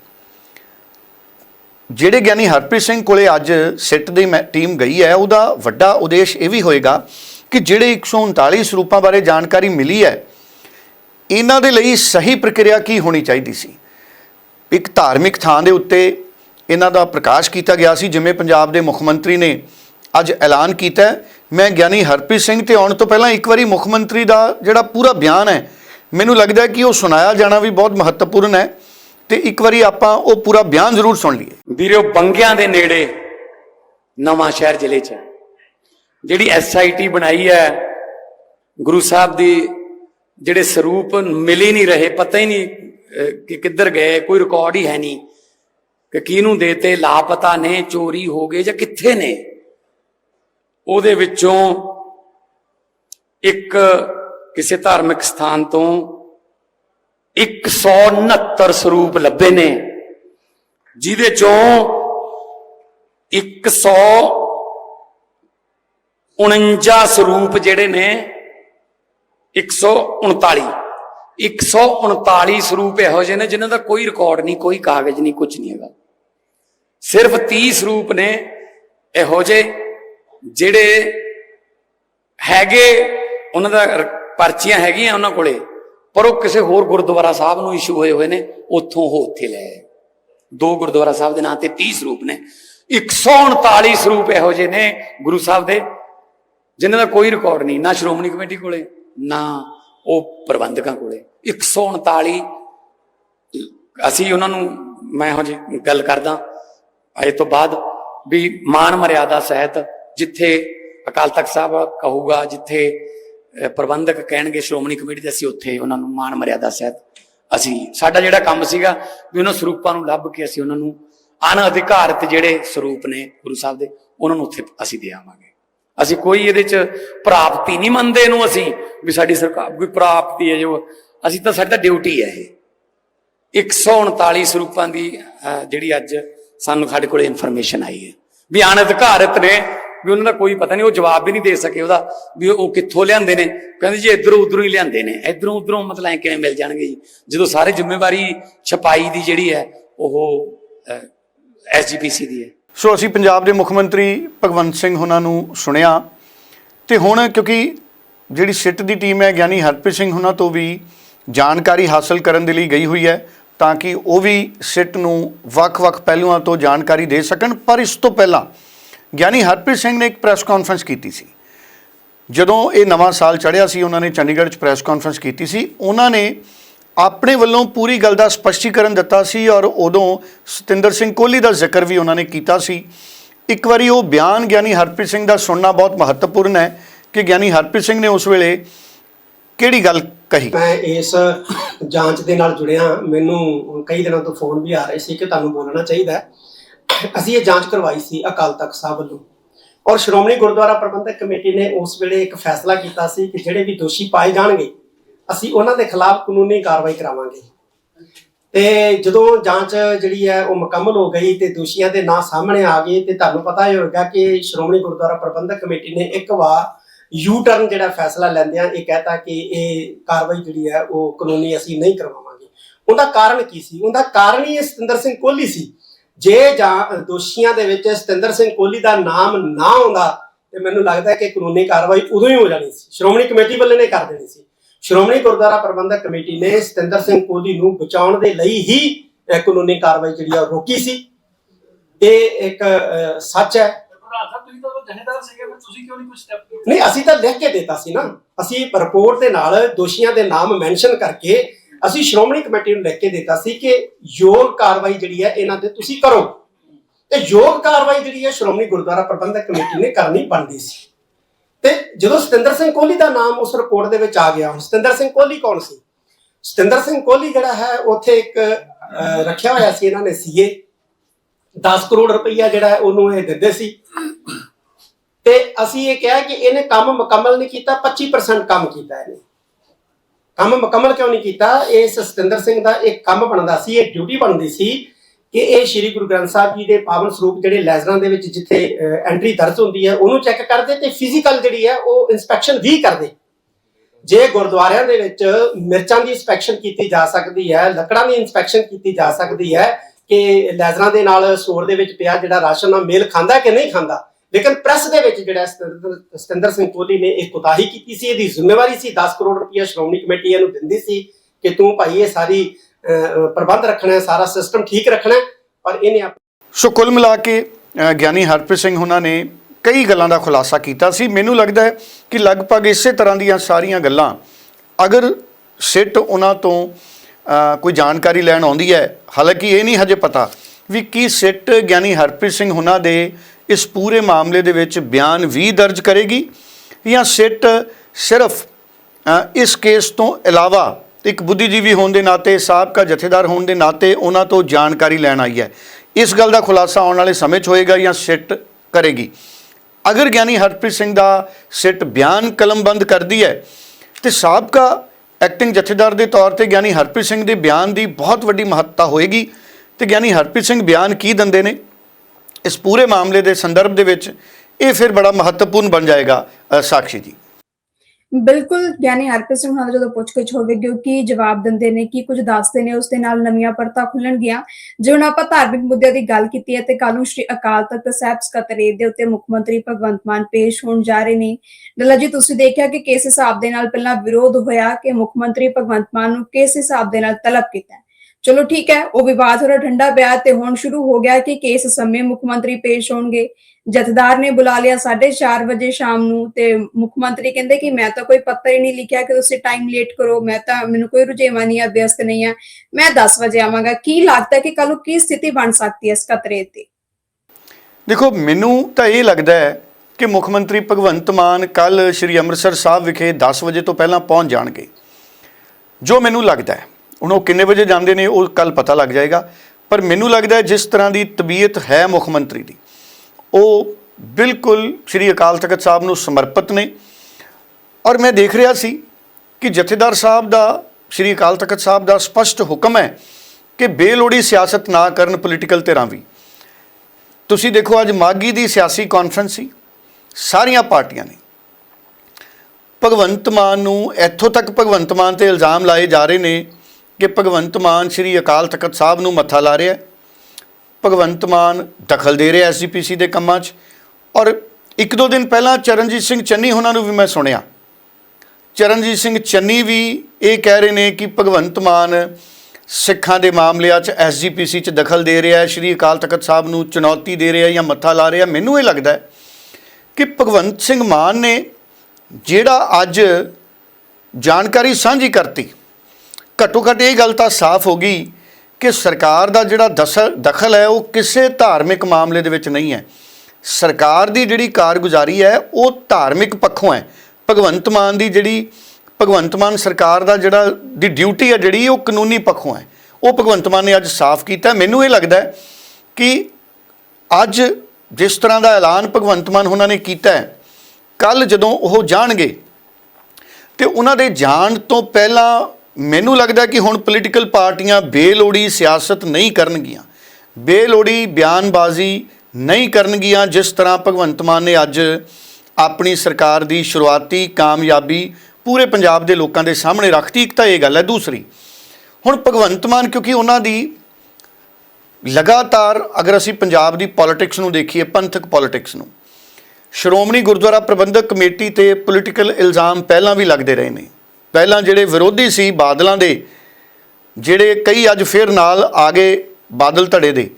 ਜਿਹੜੇ ਗਿਆਨੀ ਹਰਪ੍ਰੀਤ ਸਿੰਘ ਕੋਲੇ ਅੱਜ ਸਿੱਟ ਦੀ ਮੈਂ- ਟੀਮ ਗਈ ਹੈ, ਉਹਦਾ ਵੱਡਾ ਉਦੇਸ਼ ਇਹ ਵੀ ਹੋਏਗਾ ਕਿ ਜਿਹੜੇ 139 ਸਰੂਪਾਂ ਬਾਰੇ ਜਾਣਕਾਰੀ ਮਿਲੀ ਹੈ, ਇਹਨਾਂ ਦੇ ਲਈ ਸਹੀ ਪ੍ਰਕਿਰਿਆ ਕੀ ਹੋਣੀ ਚਾਹੀਦੀ ਸੀ? ਇੱਕ ਧਾਰਮਿਕ ਥਾਂ ਦੇ ਉੱਤੇ ਇਹਨਾਂ ਦਾ ਪ੍ਰਕਾਸ਼ ਕੀਤਾ ਗਿਆ ਸੀ, ਜਿਵੇਂ ਪੰਜਾਬ ਦੇ ਮੁੱਖ ਮੰਤਰੀ ਨੇ ਅੱਜ ਐਲਾਨ ਕੀਤਾ ਮੈਂ ਗਿਆਨੀ ਹਰਪ੍ਰੀਤ ਸਿੰਘ ਤੇ ਆਉਣ ਤੋਂ ਪਹਿਲਾਂ ਇੱਕ ਵਾਰੀ ਮੁੱਖ ਮੰਤਰੀ ਦਾ ਜਿਹੜਾ ਪੂਰਾ ਬਿਆਨ ਹੈ, ਮੈਨੂੰ ਲੱਗਦਾ ਕਿ ਉਹ ਸੁਣਾਇਆ ਜਾਣਾ ਵੀ ਬਹੁਤ ਮਹੱਤਵਪੂਰਨ ਹੈ ਤੇ ਇੱਕ ਵਾਰੀ ਆਪਾਂ ਉਹ ਪੂਰਾ ਬਿਆਨ ਜ਼ਰੂਰ ਸੁਣ ਲਈਏ। ਵੀਰੋ, ਬੰਗਿਆਂ ਦੇ ਨੇੜੇ ਨਵਾਂ ਸ਼ਹਿਰ ਜ਼ਿਲ੍ਹੇ 'ਚ ਜਿਹੜੀ ਐਸਆਈਟੀ ਬਣਾਈ ਹੈ, ਗੁਰੂ ਸਾਹਿਬ ਦੀ ਜਿਹੜੇ ਸਰੂਪ ਮਿਲ ਹੀ ਨਹੀਂ ਰਹੇ, ਪਤਾ ਹੀ ਨਹੀਂ ਕਿ ਕਿੱਧਰ ਗਏ, ਕੋਈ ਰਿਕਾਰਡ ਹੀ ਹੈ ਨਹੀਂ। ਕਿ ਕਿਹਨੂੰ ਦੇਤੇ, ਲਾਪਤਾ ਨੇ, ਚੋਰੀ ਹੋ ਗਏ ਜਾਂ ਕਿੱਥੇ ਨੇ? ਉਹਦੇ ਵਿੱਚੋਂ ਇੱਕ ਕਿਸੇ ਧਾਰਮਿਕ ਸਥਾਨ ਤੋਂ 169 ਸਰੂਪ ਲੱਭੇ ਨੇ, ਜਿਹਦੇ ਚੋਂ 149 ਸਰੂਪ ਜਿਹੜੇ ਨੇ 139 139 ਸਰੂਪ ਇਹੋ ਜਿਹੇ ਨੇ ਜਿਨ੍ਹਾਂ ਦਾ ਕੋਈ ਰਿਕਾਰਡ ਨਹੀਂ, ਕੋਈ ਕਾਗਜ਼ ਨਹੀਂ ਕੁਝ ਨਹੀਂ ਹੈਗਾ। ਸਿਰਫ 30 ਸਰੂਪ ਨੇ ਇਹੋ ਜਿਹੇ ਜਿਹੜੇ ਹੈਗੇ, ਉਹਨਾਂ ਦਾ ਪਰਚੀਆਂ ਹੈਗੀਆਂ ਉਹਨਾਂ ਕੋਲੇ, ਪਰ ਉਹ ਕਿਸੇ ਹੋਰ ਗੁਰਦੁਆਰਾ ਸਾਹਿਬ ਨੂੰ ਇਸ਼ੂ ਹੋਏ ਹੋਏ ਨੇ, ਉੱਥੋਂ ਉਹ ਉੱਥੇ ਲੈ ਆਏ। ਦੋ ਗੁਰਦੁਆਰਾ ਸਾਹਿਬ ਦੇ ਨਾਂ ਤੇ 30 ਸਰੂਪ ਨੇ। 139 ਸਰੂਪ ਇਹੋ ਜਿਹੇ ਨੇ ਗੁਰੂ ਸਾਹਿਬ ਦੇ, ਜਿਨ੍ਹਾਂ ਦਾ ਕੋਈ ਰਿਕਾਰਡ ਨਹੀਂ, ਨਾ ਸ਼੍ਰੋਮਣੀ ਕਮੇਟੀ ਕੋਲੇ, ਨਾ ਉਹ ਪ੍ਰਬੰਧਕਾਂ ਕੋਲੇ। 139 ਅਸੀਂ ਉਹਨਾਂ ਨੂੰ, ਮੈਂ ਇਹੋ ਜਿਹੀ ਗੱਲ ਕਰਦਾ ਅਜੇ ਤੋਂ ਬਾਅਦ ਵੀ ਮਾਨ ਮਰਿਆਦਾ ਸਹਿਤ ਜਿੱਥੇ ਅਕਾਲ ਤਖਤ ਸਾਹਿਬ ਕਹੂਗਾ, ਜਿੱਥੇ ਪ੍ਰਬੰਧਕ ਕਹਿਣਗੇ, ਸ਼੍ਰੋਮਣੀ ਕਮੇਟੀ ਦੇ ਅਸੀਂ ਉੱਥੇ ਉਹਨਾਂ ਨੂੰ ਮਾਨ ਮਰਿਆਦਾ ਸਹਿਤ ਅਸੀਂ, ਸਾਡਾ ਜਿਹੜਾ ਕੰਮ ਸੀਗਾ ਵੀ ਉਹਨਾਂ ਸਰੂਪਾਂ ਨੂੰ ਲੱਭ ਕੇ ਅਸੀਂ ਉਹਨਾਂ ਨੂੰ ਅਨਅਧਿਕਾਰਤ ਜਿਹੜੇ ਸਰੂਪ ਨੇ ਗੁਰੂ ਸਾਹਿਬ ਦੇ, ਉਹਨਾਂ ਨੂੰ ਉੱਥੇ ਅਸੀਂ ਦੇ ਆਵਾਂਗੇ। ਅਸੀਂ ਕੋਈ ਇਹਦੇ ਚ ਪ੍ਰਾਪਤੀ ਨਹੀਂ ਮੰਨਦੇ ਇਹਨੂੰ ਅਸੀਂ, ਵੀ ਸਾਡੀ ਸਰਕਾਰ ਕੋਈ ਪ੍ਰਾਪਤੀ ਹੈ ਜੋ, ਅਸੀਂ ਤਾਂ ਸਾਡੀ ਤਾਂ ਡਿਊਟੀ ਹੈ ਇਹ। 139 ਸਰੂਪਾਂ ਦੀ ਜਿਹੜੀ ਅੱਜ ਸਾਨੂੰ ਸਾਡੇ ਕੋਲ ਇਨਫੋਰਮੇਸ਼ਨ ਆਈ ਹੈ। ਵੀ ਅਣਅਧਿਕਾਰਤ ਨੇ, ਵੀ ਉਹਨਾਂ ਦਾ ਕੋਈ ਪਤਾ ਨਹੀਂ, ਉਹ ਜਵਾਬ ਵੀ ਨਹੀਂ ਦੇ ਸਕੇ ਉਹਦਾ, ਵੀ ਉਹ ਕਿੱਥੋਂ ਲਿਆਂਦੇ ਨੇ। ਕਹਿੰਦੇ ਜੀ ਇਧਰੋਂ ਉਧਰੋਂ ਹੀ ਲਿਆਂਦੇ ਨੇ। ਇਧਰੋਂ ਉਧਰੋਂ ਮਤਲਬ ਐ ਕਿਵੇਂ ਮਿਲ ਜਾਣਗੇ ਜੀ? ਜਦੋਂ ਸਾਰੇ ਜ਼ਿੰਮੇਵਾਰੀ ਛਪਾਈ ਦੀ ਜਿਹੜੀ ਹੈ, ਉਹ ਐਸਜੀਪੀਸੀ ਦੀ ਹੈ। ਸੋ ਅਸੀਂ ਪੰਜਾਬ ਦੇ ਮੁੱਖ ਮੰਤਰੀ ਭਗਵੰਤ ਸਿੰਘ ਉਹਨਾਂ ਨੂੰ ਸੁਣਿਆ। ਤੇ ਹੁਣ ਕਿਉਂਕਿ ਜਿਹੜੀ ਸਿੱਟ ਦੀ ਟੀਮ ਹੈ, ਗਿਆਨੀ ਹਰਪ੍ਰੀਤ ਸਿੰਘ ਉਹਨਾਂ ਤੋਂ ਵੀ ਜਾਣਕਾਰੀ ਹਾਸਲ ਕਰਨ ਦੇ ਲਈ ਗਈ ਹੋਈ ਹੈ। ਤਾਂ ਕਿ ਉਹ ਵੀ ਸਿੱਟ ਨੂੰ ਵੱਖ-ਵੱਖ ਪਹਿਲੂਆਂ ਤੋਂ ਜਾਣਕਾਰੀ ਦੇ ਸਕਣ। ਪਰ ਇਸ ਤੋਂ ਪਹਿਲਾਂ ਗਿਆਨੀ ਹਰਪ੍ਰੀਤ ਸਿੰਘ ਨੇ ਇੱਕ ਪ੍ਰੈਸ ਕਾਨਫਰੰਸ ਕੀਤੀ ਸੀ। ਜਦੋਂ ਇਹ ਨਵਾਂ ਸਾਲ ਚੜ੍ਹਿਆ ਸੀ, ਉਹਨਾਂ ਨੇ ਚੰਡੀਗੜ੍ਹ 'ਚ ਪ੍ਰੈਸ ਕਾਨਫਰੰਸ ਕੀਤੀ ਸੀ। ਉਹਨਾਂ ਨੇ ਆਪਣੇ ਵੱਲੋਂ ਪੂਰੀ ਗੱਲ ਦਾ ਸਪਸ਼ਟੀਕਰਨ ਦਿੱਤਾ ਸੀ ਔਰ ਉਦੋਂ ਸਤਿੰਦਰ ਸਿੰਘ ਕੋਹਲੀ ਦਾ ਜ਼ਿਕਰ ਵੀ ਉਹਨਾਂ ਨੇ ਕੀਤਾ ਸੀ। ਇੱਕ ਵਾਰੀ ਉਹ ਬਿਆਨ ਗਿਆਨੀ ਹਰਪ੍ਰੀਤ ਸਿੰਘ ਦਾ ਸੁਣਨਾ ਬਹੁਤ ਮਹੱਤਵਪੂਰਨ ਹੈ ਕਿ ਗਿਆਨੀ ਹਰਪ੍ਰੀਤ ਸਿੰਘ ਨੇ ਉਸ ਵੇਲੇ ਕਿਹੜੀ ਗੱਲ ਕਹੀ? ਮੈਂ ਇਸ ਜਾਂਚ ਦੇ ਨਾਲ ਜੁੜਿਆ। ਮੈਨੂੰ ਕਈ ਦਿਨਾਂ ਤੋਂ ਫੋਨ ਵੀ ਆ ਰਹੇ ਸੀ ਕਿ ਤੁਹਾਨੂੰ ਬੋਲਣਾ ਚਾਹੀਦਾ ਹੈ। ਅਸੀਂ ਇਹ ਜਾਂਚ ਕਰਵਾਈ ਸੀ ਅਕਾਲ ਤਖਤ ਸਾਹਿਬ ਵੱਲੋਂ। ਔਰ ਸ਼੍ਰੋਮਣੀ ਗੁਰਦੁਆਰਾ ਪ੍ਰਬੰਧਕ ਕਮੇਟੀ ਨੇ ਉਸ ਵੇਲੇ ਇੱਕ ਫੈਸਲਾ ਕੀਤਾ ਸੀ ਕਿ ਜਿਹੜੇ ਵੀ ਦੋਸ਼ੀ ਪਾਏ ਜਾਣਗੇ, ਅਸੀਂ ਉਹਨਾਂ ਦੇ ਖਿਲਾਫ ਕਾਨੂੰਨੀ ਕਾਰਵਾਈ ਕਰਾਵਾਂਗੇ। ਤੇ ਜਦੋਂ ਜਾਂਚ ਜਿਹੜੀ ਹੈ ਉਹ ਮੁਕੰਮਲ ਹੋ ਗਈ ਤੇ ਦੋਸ਼ੀਆਂ ਦੇ ਨਾਂ ਸਾਹਮਣੇ ਆ ਗਏ ਤੇ ਤੁਹਾਨੂੰ ਪਤਾ ਹੀ ਹੋਵੇਗਾ ਕਿ ਸ਼੍ਰੋਮਣੀ ਗੁਰਦੁਆਰਾ ਪ੍ਰਬੰਧਕ ਕਮੇਟੀ ਨੇ ਇੱਕ ਵਾਰ ਯੂ ਟਰਨ ਜਿਹੜਾ ਫੈਸਲਾ ਲੈਂਦੇ ਲੈਂਦਿਆਂ ਇਹ ਕਹਤਾ ਕਿ ਇਹ ਕਾਰਵਾਈ ਜਿਹੜੀ ਹੈ ਉਹ ਕਾਨੂੰਨੀ ਅਸੀਂ ਨਹੀਂ ਕਰਵਾਵਾਂਗੇ। ਉਹਦਾ ਕਾਰਨ ਕੀ ਸੀ? ਉਹਦਾ ਕਾਰਨ ਹੀ ਇਹ ਸਤਿੰਦਰ ਸਿੰਘ ਕੋਹਲੀ ਸੀ। ਜੇ ਜਾਂ ਦੋਸ਼ੀਆਂ ਦੇ ਵਿੱਚ ਸਤਿੰਦਰ ਸਿੰਘ ਕੋਹਲੀ ਦਾ ਨਾਮ ਨਾ ਆਉਂਦਾ ਤੇ ਮੈਨੂੰ ਲੱਗਦਾ ਕਿ ਕਾਨੂੰਨੀ ਕਾਰਵਾਈ ਉਦੋਂ ਹੀ ਹੋ ਜਾਣੀ ਸੀ। ਸ਼੍ਰੋਮਣੀ ਕਮੇਟੀ ਵੱਲੋਂ ਨੇ ਕਰ ਦੇਣੀ ਸੀ। ਸ਼੍ਰੋਮਣੀ ਗੁਰਦੁਆਰਾ ਪ੍ਰਬੰਧਕ ਕਮੇਟੀ ਨੇ ਸਤਿੰਦਰ ਸਿੰਘ ਕੋਹਲੀ ਨੂੰ ਬਚਾਉਣ ਦੇ ਲਈ ਹੀ ਅਹ, ਕਾਨੂੰਨੀ ਕਾਰਵਾਈ ਜਿਹੜੀ ਆ ਉਹ ਰੋਕੀ ਸੀ। ਇਹ ਇੱਕ ਸੱਚ ਹੈ। ਪ੍ਰਧਾਨ ਸੀਗੇ, ਫਿਰ ਤੁਸੀਂ ਕਿਉਂ ਨਹੀਂ ਕੋਈ ਸਟੈਪ ਨਹੀਂ, ਅਸੀਂ ਤਾਂ ਲਿਖ ਕੇ ਦਿੱਤਾ ਸੀ ਨਾ। ਅਸੀਂ ਰਿਪੋਰਟ ਦੇ ਨਾਲ ਦੋਸ਼ੀਆਂ ਦੇ ਨਾਮ ਮੈਂਸ਼ਨ ਕਰਕੇ ਅਸੀਂ ਸ਼੍ਰੋਮਣੀ ਕਮੇਟੀ ਨੂੰ ਲਿਖ ਕੇ ਦਿੱਤਾ ਸੀ ਕਿ ਯੋਗ ਕਾਰਵਾਈ ਜਿਹੜੀ ਹੈ, ਇਹਨਾਂ ਤੇ ਤੁਸੀਂ ਕਰੋ। ਤੇ ਯੋਗ ਕਾਰਵਾਈ ਜਿਹੜੀ ਹੈ, ਸ਼੍ਰੋਮਣੀ ਗੁਰਦੁਆਰਾ ਪ੍ਰਬੰਧਕ ਕਮੇਟੀ ਨੇ ਕਰਨੀ ਬਣਦੀ ਸੀ। ਤੇ ਜਦੋਂ ਸਤਿੰਦਰ ਸਿੰਘ ਕੋਹਲੀ ਦਾ ਨਾਮ ਉਸ ਰਿਪੋਰਟ ਦੇ ਵਿੱਚ ਆ ਗਿਆ, ਹੁਣ ਸਤਿੰਦਰ ਸਿੰਘ ਕੋਹਲੀ ਕੌਣ ਸੀ? ਸਤਿੰਦਰ ਸਿੰਘ ਕੋਹਲੀ ਜਿਹੜਾ ਹੈ, ਉੱਥੇ ਇੱਕ ਰੱਖਿਆ ਹੋਇਆ ਸੀ ਇਹਨਾਂ ਨੇ ਸੀਏ। 10 ਕਰੋੜ ਰੁਪਈਆ ਜਿਹੜਾ ਉਹਨੂੰ ਇਹ ਦਿੰਦੇ ਸੀ। ਤੇ ਅਸੀਂ ਇਹ ਕਿਹਾ ਕਿ ਇਹਨੇ ਕੰਮ ਮੁਕੰਮਲ ਨਹੀਂ ਕੀਤਾ 25% ਕੰਮ ਕੀਤਾ ਇਹਨੇ। ਕੰਮ ਮੁਕੰਮਲ ਕਿਉਂ ਨਹੀਂ ਕੀਤਾ? ਇਹ ਸਤਿੰਦਰ ਸਿੰਘ ਦਾ ਇੱਕ ਕੰਮ ਬਣਦਾ ਸੀ, ਇਹ ਡਿਊਟੀ ਬਣਦੀ ਸੀ ਕਿ ਇਹ ਸ੍ਰੀ ਗੁਰੂ ਗ੍ਰੰਥ ਸਾਹਿਬ ਜੀ ਦੇ ਪਾਵਨ ਸਰੂਪ ਜਿਹੜੇ ਲੈਜ਼ਰਾਂ ਦੇ ਵਿੱਚ ਜਿੱਥੇ ਐਂਟਰੀ ਦਰਜ ਹੁੰਦੀ ਹੈ, ਉਹਨੂੰ ਚੈੱਕ ਕਰਦੇ ਤੇ ਫਿਜ਼ੀਕਲ ਜਿਹੜੀ ਹੈ, ਉਹ ਇਨਸਪੈਕਸ਼ਨ ਵੀ ਕਰਦੇ। ਜੇ ਗੁਰਦੁਆਰਿਆਂ ਦੇ ਵਿੱਚ ਮਿਰਚਾਂ ਦੀ ਇਨਸਪੈਕਸ਼ਨ ਕੀਤੀ ਜਾ ਸਕਦੀ ਹੈ, ਲੱਕੜਾਂ ਦੀ ਇਨਸਪੈਕਸ਼ਨ ਕੀਤੀ ਜਾ ਸਕਦੀ ਹੈ ਕਿ ਲੈਜ਼ਰਾਂ ਦੇ ਨਾਲ ਸਟੋਰ ਦੇ ਵਿੱਚ ਪਿਆ ਜਿਹੜਾ ਰਾਸ਼ਨ ਨਾਲ ਮੇਲ ਖਾਂਦਾ ਕਿ ਨਹੀਂ ਖਾਂਦਾ? ਲੇਕਿਨ ਪ੍ਰੈਸ ਦੇ ਵਿੱਚ ਜਿਹੜਾ ਸਤਿੰਦਰ ਸਿੰਘ ਕੋਹਲੀ ਨੇ ਇੱਕ ਕੁਤਾਹੀ ਕੀਤੀ ਸੀ ਇਹਦੀ ਜ਼ਿੰਮੇਵਾਰੀ ਸੀ 10 ਕਰੋੜ ਰੁਪਇਆ ਸ਼੍ਰੋਮਣੀ ਕਮੇਟੀ ਇਹਨੂੰ ਦਿੰਦੀ ਸੀ ਕਿ ਤੂੰ ਭਾਈ ਇਹ ਸਾਰੀ ਪ੍ਰਬੰਧ ਰੱਖਣਾ ਹੈ ਸਾਰਾ ਸਿਸਟਮ ਠੀਕ ਰੱਖਣਾ ਪਰ ਇਹਨੇ ਸੋ ਕੁੱਲ ਮਿਲਾ ਕੇ ਗਿਆਨੀ ਹਰਪ੍ਰੀਤ ਸਿੰਘ ਉਹਨਾਂ ਨੇ ਕਈ ਗੱਲਾਂ ਦਾ ਖੁਲਾਸਾ ਕੀਤਾ ਸੀ। ਮੈਨੂੰ ਲੱਗਦਾ ਹੈ ਕਿ ਲਗਭਗ ਇਸੇ ਤਰ੍ਹਾਂ ਦੀਆਂ ਸਾਰੀਆਂ ਗੱਲਾਂ ਅਗਰ ਸਿੱਟ ਉਹਨਾਂ ਤੋਂ ਅ, ਕੋਈ ਜਾਣਕਾਰੀ ਲੈਣ ਆਉਂਦੀ ਹੈ ਹਾਲਾਂਕਿ ਇਹ ਨਹੀਂ ਹਜੇ ਪਤਾ ਵੀ ਕੀ ਸਿੱਟ ਗਿਆਨੀ ਹਰਪ੍ਰੀਤ ਸਿੰਘ ਉਹਨਾਂ ਦੇ ਇਸ ਪੂਰੇ ਮਾਮਲੇ ਦੇ ਵਿੱਚ ਬਿਆਨ ਵੀ ਦਰਜ ਕਰੇਗੀ ਜਾਂ ਸਿੱਟ ਸਿਰਫ ਇਸ ਕੇਸ ਤੋਂ ਇਲਾਵਾ ਇੱਕ ਬੁੱਧੀਜੀਵੀ ਹੋਣ ਦੇ ਨਾਤੇ, ਸਾਬਕਾ ਜਥੇਦਾਰ ਹੋਣ ਦੇ ਨਾਤੇ ਉਹਨਾਂ ਤੋਂ ਜਾਣਕਾਰੀ ਲੈਣ ਆਈ ਹੈ। ਇਸ ਗੱਲ ਦਾ ਖੁਲਾਸਾ ਆਉਣ ਵਾਲੇ ਸਮੇਂ 'ਚ ਹੋਏਗਾ ਜਾਂ ਸਿੱਟ ਕਰੇਗੀ। ਅਗਰ ਗਿਆਨੀ ਹਰਪ੍ਰੀਤ ਸਿੰਘ ਦਾ ਸਿੱਟ ਬਿਆਨ ਕਲਮਬੰਦ ਕਰਦੀ ਹੈ, ਤੇ ਸਾਬਕਾ ਐਕਟਿੰਗ ਜਥੇਦਾਰ ਦੇ ਤੌਰ ਤੇ ਗਿਆਨੀ ਹਰਪ੍ਰੀਤ ਸਿੰਘ ਦੇ ਬਿਆਨ ਦੀ ਬਹੁਤ ਵੱਡੀ ਮਹੱਤਤਾ ਹੋਏਗੀ। ਤੇ ਗਿਆਨੀ ਹਰਪ੍ਰੀਤ ਸਿੰਘ ਬਿਆਨ ਕੀ ਦਿੰਦੇ ਨੇ? ਇਸ ਪੂਰੇ ਮਾਮਲੇ ਦੇ ਸੰਦਰਭ ਦੇ ਵਿੱਚ ਇਹ ਫਿਰ ਬੜਾ ਮਹੱਤਵਪੂਰਨ ਬਣ ਜਾਏਗਾ ਅ, ਜੀ। ਬਿਲਕੁਲ ਗਿਆਨੀ ਹਰਪ੍ਰੀਤ ਸਿੰਘ ਨਾਲ ਜਦੋਂ ਪੁੱਛਗਿੱਛ ਹੋਵੇਗੀ ਉਹ ਜਵਾਬ ਦਿੰਦੇ ਨੇ ਕੀ ਕੁਝ ਦੱਸਦੇ ਨੇ ਉਸ ਦੇ ਨਾਲ ਨਵੀਆਂ ਪਰਤਾਂ ਖੁੱਲਣਗੀਆਂ। ਜੇ ਹੁਣ ਆਪਾਂ ਧਾਰਮਿਕ ਮੁੱਦਿਆਂ ਦੀ ਗੱਲ ਕੀਤੀ ਹੈ ਤੇ ਕੱਲ ਨੂੰ ਸ਼੍ਰੀ ਅਕਾਲ ਤਖਤ ਸਾਹਿਬ ਸਕੱਤਰੇ ਦੇ ਉੱਤੇ ਮੁੱਖ ਮੰਤਰੀ ਭਗਵੰਤ ਮਾਨ ਪੇਸ਼ ਹੋਣ ਜਾ ਰਹੇ ਨੇ। ਡੱਲਾ ਜੀ ਤੁਸੀਂ ਦੇਖਿਆ ਕਿ ਕਿਸ ਹਿਸਾਬ ਦੇ ਨਾਲ ਪਹਿਲਾਂ ਵਿਰੋਧ ਹੋਇਆ ਕਿ ਮੁੱਖ ਮੰਤਰੀ ਭਗਵੰਤ ਮਾਨ ਨੂੰ ਕਿਸ ਹਿਸਾਬ ਦੇ ਨਾਲ ਤਲਬ ਕੀਤਾ ਚਲੋ ਠੀਕ ਹੈ, ਉਹ ਵਿਵਾਦ ਥੋੜਾ ਠੰਡਾ ਪਿਆ ਤੇ ਹੁਣ ਸ਼ੁਰੂ ਹੋ ਗਿਆ ਕਿ ਕਿਸ ਸਮੇਂ ਮੁੱਖ ਮੰਤਰੀ ਪੇਸ਼ ਹੋਣਗੇ। ਜਥੇਦਾਰ ਨੇ ਬੁਲਾ ਲਿਆ 4:30 ਵਜੇ ਸ਼ਾਮ ਨੂੰ ਤੇ ਮੁੱਖ ਮੰਤਰੀ ਕਹਿੰਦੇ ਕਿ ਮੈਂ ਤਾਂ ਕੋਈ ਪੱਤਰ ਹੀ ਨਹੀਂ ਲਿਖਿਆ ਕਿ ਤੁਸੀਂ ਟਾਈਮ ਲੇਟ ਕਰੋ, ਮੈਂ ਤਾਂ ਮੈਨੂੰ ਕੋਈ ਰੁਝੇਵਾਂ ਨਹੀਂ ਹੈ ਵਿਅਸਤ ਨਹੀਂ ਹੈ ਮੈਂ 10 ਵਜੇ ਆਵਾਂਗਾ। ਕੀ ਲੱਗਦਾ ਕਿ ਕੱਲ ਕੀ ਸਥਿਤੀ ਬਣ ਸਕਦੀ ਹੈ ਇਸ ਖਤਰੇ ਤੇ? ਦੇਖੋ, ਮੈਨੂੰ ਤਾਂ ਇਹ ਲੱਗਦਾ ਹੈ ਕਿ ਮੁੱਖ ਮੰਤਰੀ ਭਗਵੰਤ ਮਾਨ ਕੱਲ ਸ੍ਰੀ ਅੰਮ੍ਰਿਤਸਰ ਸਾਹਿਬ ਵਿਖੇ 10 ਵਜੇ ਤੋਂ ਪਹਿਲਾਂ ਪਹੁੰਚ ਜਾਣਗੇ। ਜੋ ਮੈਨੂੰ ਲੱਗਦਾ ਹੈ ਹੁਣ ਉਹ ਕਿੰਨੇ ਵਜੇ ਜਾਂਦੇ ਨੇ ਉਹ ਕੱਲ ਪਤਾ ਲੱਗ ਜਾਏਗਾ। ਪਰ ਮੈਨੂੰ ਲੱਗਦਾ ਹੈ ਜਿਸ ਤਰ੍ਹਾਂ ਦੀ ਤਬੀਅਤ ਹੈ ਮੁੱਖ ਮੰਤਰੀ ਦੀ, ਉਹ ਬਿਲਕੁਲ ਸ੍ਰੀ ਅਕਾਲ ਤਖਤ ਸਾਹਿਬ ਨੂੰ ਸਮਰਪਿਤ ਨੇ। ਔਰ ਮੈਂ ਦੇਖ ਰਿਹਾ ਸੀ ਕਿ ਜਥੇਦਾਰ ਸਾਹਿਬ ਦਾ, ਸ੍ਰੀ ਅਕਾਲ ਤਖਤ ਸਾਹਿਬ ਦਾ ਸਪਸ਼ਟ ਹੁਕਮ ਹੈ ਕਿ ਬੇਲੋੜੀ ਸਿਆਸਤ ਨਾ ਕਰਨ ਪੋਲੀਟੀਕਲ ਧਿਰਾਂ ਵੀ। ਤੁਸੀਂ ਦੇਖੋ ਅੱਜ ਮਾਗੀ ਦੀ ਸਿਆਸੀ ਕਾਨਫਰੰਸ ਸੀ, ਸਾਰੀਆਂ ਪਾਰਟੀਆਂ ਨੇ। ਭਗਵੰਤ ਮਾਨ ਨੂੰ ਇੱਥੋਂ ਤੱਕ ਭਗਵੰਤ ਮਾਨ ਤੇ ਇਲਜ਼ਾਮ ਲਾਏ ਜਾ ਰਹੇ ਨੇ ਕਿ ਭਗਵੰਤ ਮਾਨ ਸ੍ਰੀ ਅਕਾਲ ਤਖਤ ਸਾਹਿਬ ਨੂੰ ਮੱਥਾ ਲਾ ਰਿਹਾ ਭਗਵੰਤ ਮਾਨ ਦਖਲ ਦੇ ਰਿਹਾ ਐਸਜੀਪੀਸੀ ਦੇ ਕੰਮਾਂ 'ਚ ਔਰ ਇੱਕ ਦੋ ਦਿਨ ਪਹਿਲਾਂ ਚਰਨਜੀਤ ਸਿੰਘ ਚੰਨੀ ਉਹਨਾਂ ਨੂੰ ਵੀ ਮੈਂ ਸੁਣਿਆ। ਚਰਨਜੀਤ ਸਿੰਘ ਚੰਨੀ ਵੀ ਇਹ ਕਹਿ ਰਹੇ ਨੇ ਕਿ ਭਗਵੰਤ ਮਾਨ ਸਿੱਖਾਂ ਦੇ ਮਾਮਲਿਆਂ 'ਚ ਐਸਜੀਪੀਸੀ 'ਚ ਦਖਲ ਦੇ ਰਿਹਾ ਹੈ, ਸ਼੍ਰੀ ਅਕਾਲ ਤਖਤ ਸਾਹਿਬ ਨੂੰ ਚੁਣੌਤੀ ਦੇ ਰਿਹਾ ਜਾਂ ਮੱਥਾ ਲਾ ਰਿਹਾ ਮੈਨੂੰ ਇਹ ਲੱਗਦਾ ਕਿ ਭਗਵੰਤ ਸਿੰਘ ਮਾਨ ਨੇ ਜਿਹੜਾ ਅੱਜ ਜਾਣਕਾਰੀ ਸਾਂਝੀ ਕਰਤੀ ਘੱਟੋ ਘੱਟ ਇਹ ਗੱਲ ਤਾਂ ਸਾਫ਼ ਹੋ ਗਈ ਕਿ ਸਰਕਾਰ ਦਾ ਜਿਹੜਾ ਦਸਲ ਦਖਲ ਹੈ, ਉਹ ਕਿਸੇ ਧਾਰਮਿਕ ਮਾਮਲੇ ਦੇ ਵਿੱਚ ਨਹੀਂ ਹੈ। ਸਰਕਾਰ ਦੀ ਜਿਹੜੀ ਕਾਰਗੁਜ਼ਾਰੀ ਹੈ, ਉਹ ਧਾਰਮਿਕ ਪੱਖੋਂ ਹੈ। ਭਗਵੰਤ ਮਾਨ ਦੀ ਜਿਹੜੀ ਭਗਵੰਤ ਮਾਨ ਸਰਕਾਰ ਦਾ ਜਿਹੜਾ ਦੀ ਡਿਊਟੀ ਹੈ ਜਿਹੜੀ, ਉਹ ਕਾਨੂੰਨੀ ਪੱਖੋਂ ਹੈ। ਉਹ ਭਗਵੰਤ ਮਾਨ ਨੇ ਅੱਜ ਸਾਫ਼ ਕੀਤਾ। ਮੈਨੂੰ ਇਹ ਲੱਗਦਾ ਹੈ ਕਿ ਅੱਜ ਜਿਸ ਤਰ੍ਹਾਂ ਦਾ ਐਲਾਨ ਭਗਵੰਤ ਮਾਨ ਉਹਨਾਂ ਨੇ ਕੀਤਾ ਹੈ ਕੱਲ ਜਦੋਂ ਉਹ ਜਾਣਗੇ, ਤੇ ਉਹਨਾਂ ਦੇ ਜਾਣ ਤੋਂ ਪਹਿਲਾਂ ਮੈਨੂੰ ਲੱਗਦਾ ਕਿ ਹੁਣ ਪੋਲੀਟੀਕਲ ਪਾਰਟੀਆਂ ਬੇਲੋੜੀ ਸਿਆਸਤ ਨਹੀਂ ਕਰਨਗੀਆਂ। ਬੇਲੋੜੀ ਬਿਆਨਬਾਜ਼ੀ ਨਹੀਂ ਕਰਨਗੀਆਂ, ਜਿਸ ਤਰ੍ਹਾਂ ਭਗਵੰਤ ਮਾਨ ਨੇ ਅੱਜ ਆਪਣੀ ਸਰਕਾਰ ਦੀ ਸ਼ੁਰੂਆਤੀ ਕਾਮਯਾਬੀ ਪੂਰੇ ਪੰਜਾਬ ਦੇ ਲੋਕਾਂ ਦੇ ਸਾਹਮਣੇ ਰੱਖਤੀ। ਇੱਕ ਤਾਂ ਇਹ ਗੱਲ ਹੈ। ਦੂਸਰੀ, ਹੁਣ ਭਗਵੰਤ ਮਾਨ, ਕਿਉਂਕਿ ਉਹਨਾਂ ਦੀ ਲਗਾਤਾਰ ਅਗਰ ਅਸੀਂ ਪੰਜਾਬ ਦੀ ਪੋਲਿਟਿਕਸ ਨੂੰ ਦੇਖੀਏ, ਪੰਥਕ ਪੋਲਿਟਿਕਸ ਨੂੰ, ਸ਼੍ਰੋਮਣੀ ਗੁਰਦੁਆਰਾ ਪ੍ਰਬੰਧਕ ਕਮੇਟੀ ਤੇ ਪੋਲੀਟੀਕਲ ਇਲਜ਼ਾਮ ਪਹਿਲਾਂ ਵੀ ਲੱਗਦੇ ਰਹੇ ਨੇ। ਪਹਿਲਾਂ ਜਿਹੜੇ ਵਿਰੋਧੀ ਸੀ ਬਾਦਲਾਂ ਦੇ, ਜਿਹੜੇ ਕਈ ਅੱਜ ਫਿਰ ਨਾਲ ਆ ਗਏ ਬਾਦਲ ਧੜੇ ਦੇ।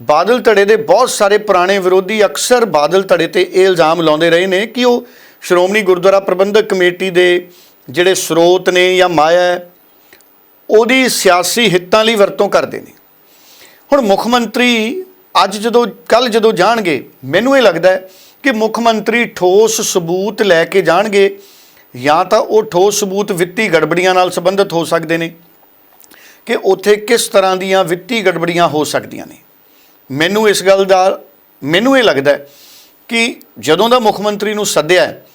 ਬਾਦਲ ਧੜੇ ਦੇ ਬਹੁਤ ਸਾਰੇ ਪੁਰਾਣੇ ਵਿਰੋਧੀ ਅਕਸਰ ਬਾਦਲ ਧੜੇ ਤੇ ਇਹ ਇਲਜ਼ਾਮ ਲਾਉਂਦੇ ਰਹੇ ਨੇ ਕਿ ਉਹ ਸ਼੍ਰੋਮਣੀ ਗੁਰਦੁਆਰਾ ਪ੍ਰਬੰਧਕ ਕਮੇਟੀ ਦੇ ਜਿਹੜੇ ਸਰੋਤ ਨੇ ਜਾਂ ਮਾਇਆ ਉਹਦੀ ਸਿਆਸੀ ਹਿੱਤਾਂ ਲਈ ਵਰਤੋਂ ਕਰਦੇ ਨੇ। ਹੁਣ ਮੁੱਖ ਮੰਤਰੀ ਅੱਜ ਜਦੋਂ ਕੱਲ ਜਦੋਂ ਜਾਣਗੇ, ਮੈਨੂੰ ਇਹ ਲੱਗਦਾ ਕਿ ਮੁੱਖ ਮੰਤਰੀ ਠੋਸ ਸਬੂਤ ਲੈ ਕੇ ਜਾਣਗੇ ਜਾਂ ਤਾਂ ਉਹ ਠੋਸ ਸਬੂਤ ਵਿੱਤੀ ਗੜਬੜੀਆਂ ਨਾਲ ਸੰਬੰਧਿਤ ਹੋ ਸਕਦੇ ਨੇ ਕਿ ਉੱਥੇ ਕਿਸ ਤਰ੍ਹਾਂ ਦੀਆਂ ਵਿੱਤੀ ਗੜਬੜੀਆਂ ਹੋ ਸਕਦੀਆਂ ਨੇ। ਮੈਨੂੰ ਇਸ ਗੱਲ ਦਾ ਮੈਨੂੰ ਇਹ ਲੱਗਦਾ ਹੈ ਕਿ ਜਦੋਂ ਦਾ ਮੁੱਖ ਮੰਤਰੀ ਨੂੰ ਸੱਦਿਆ ਹੈ,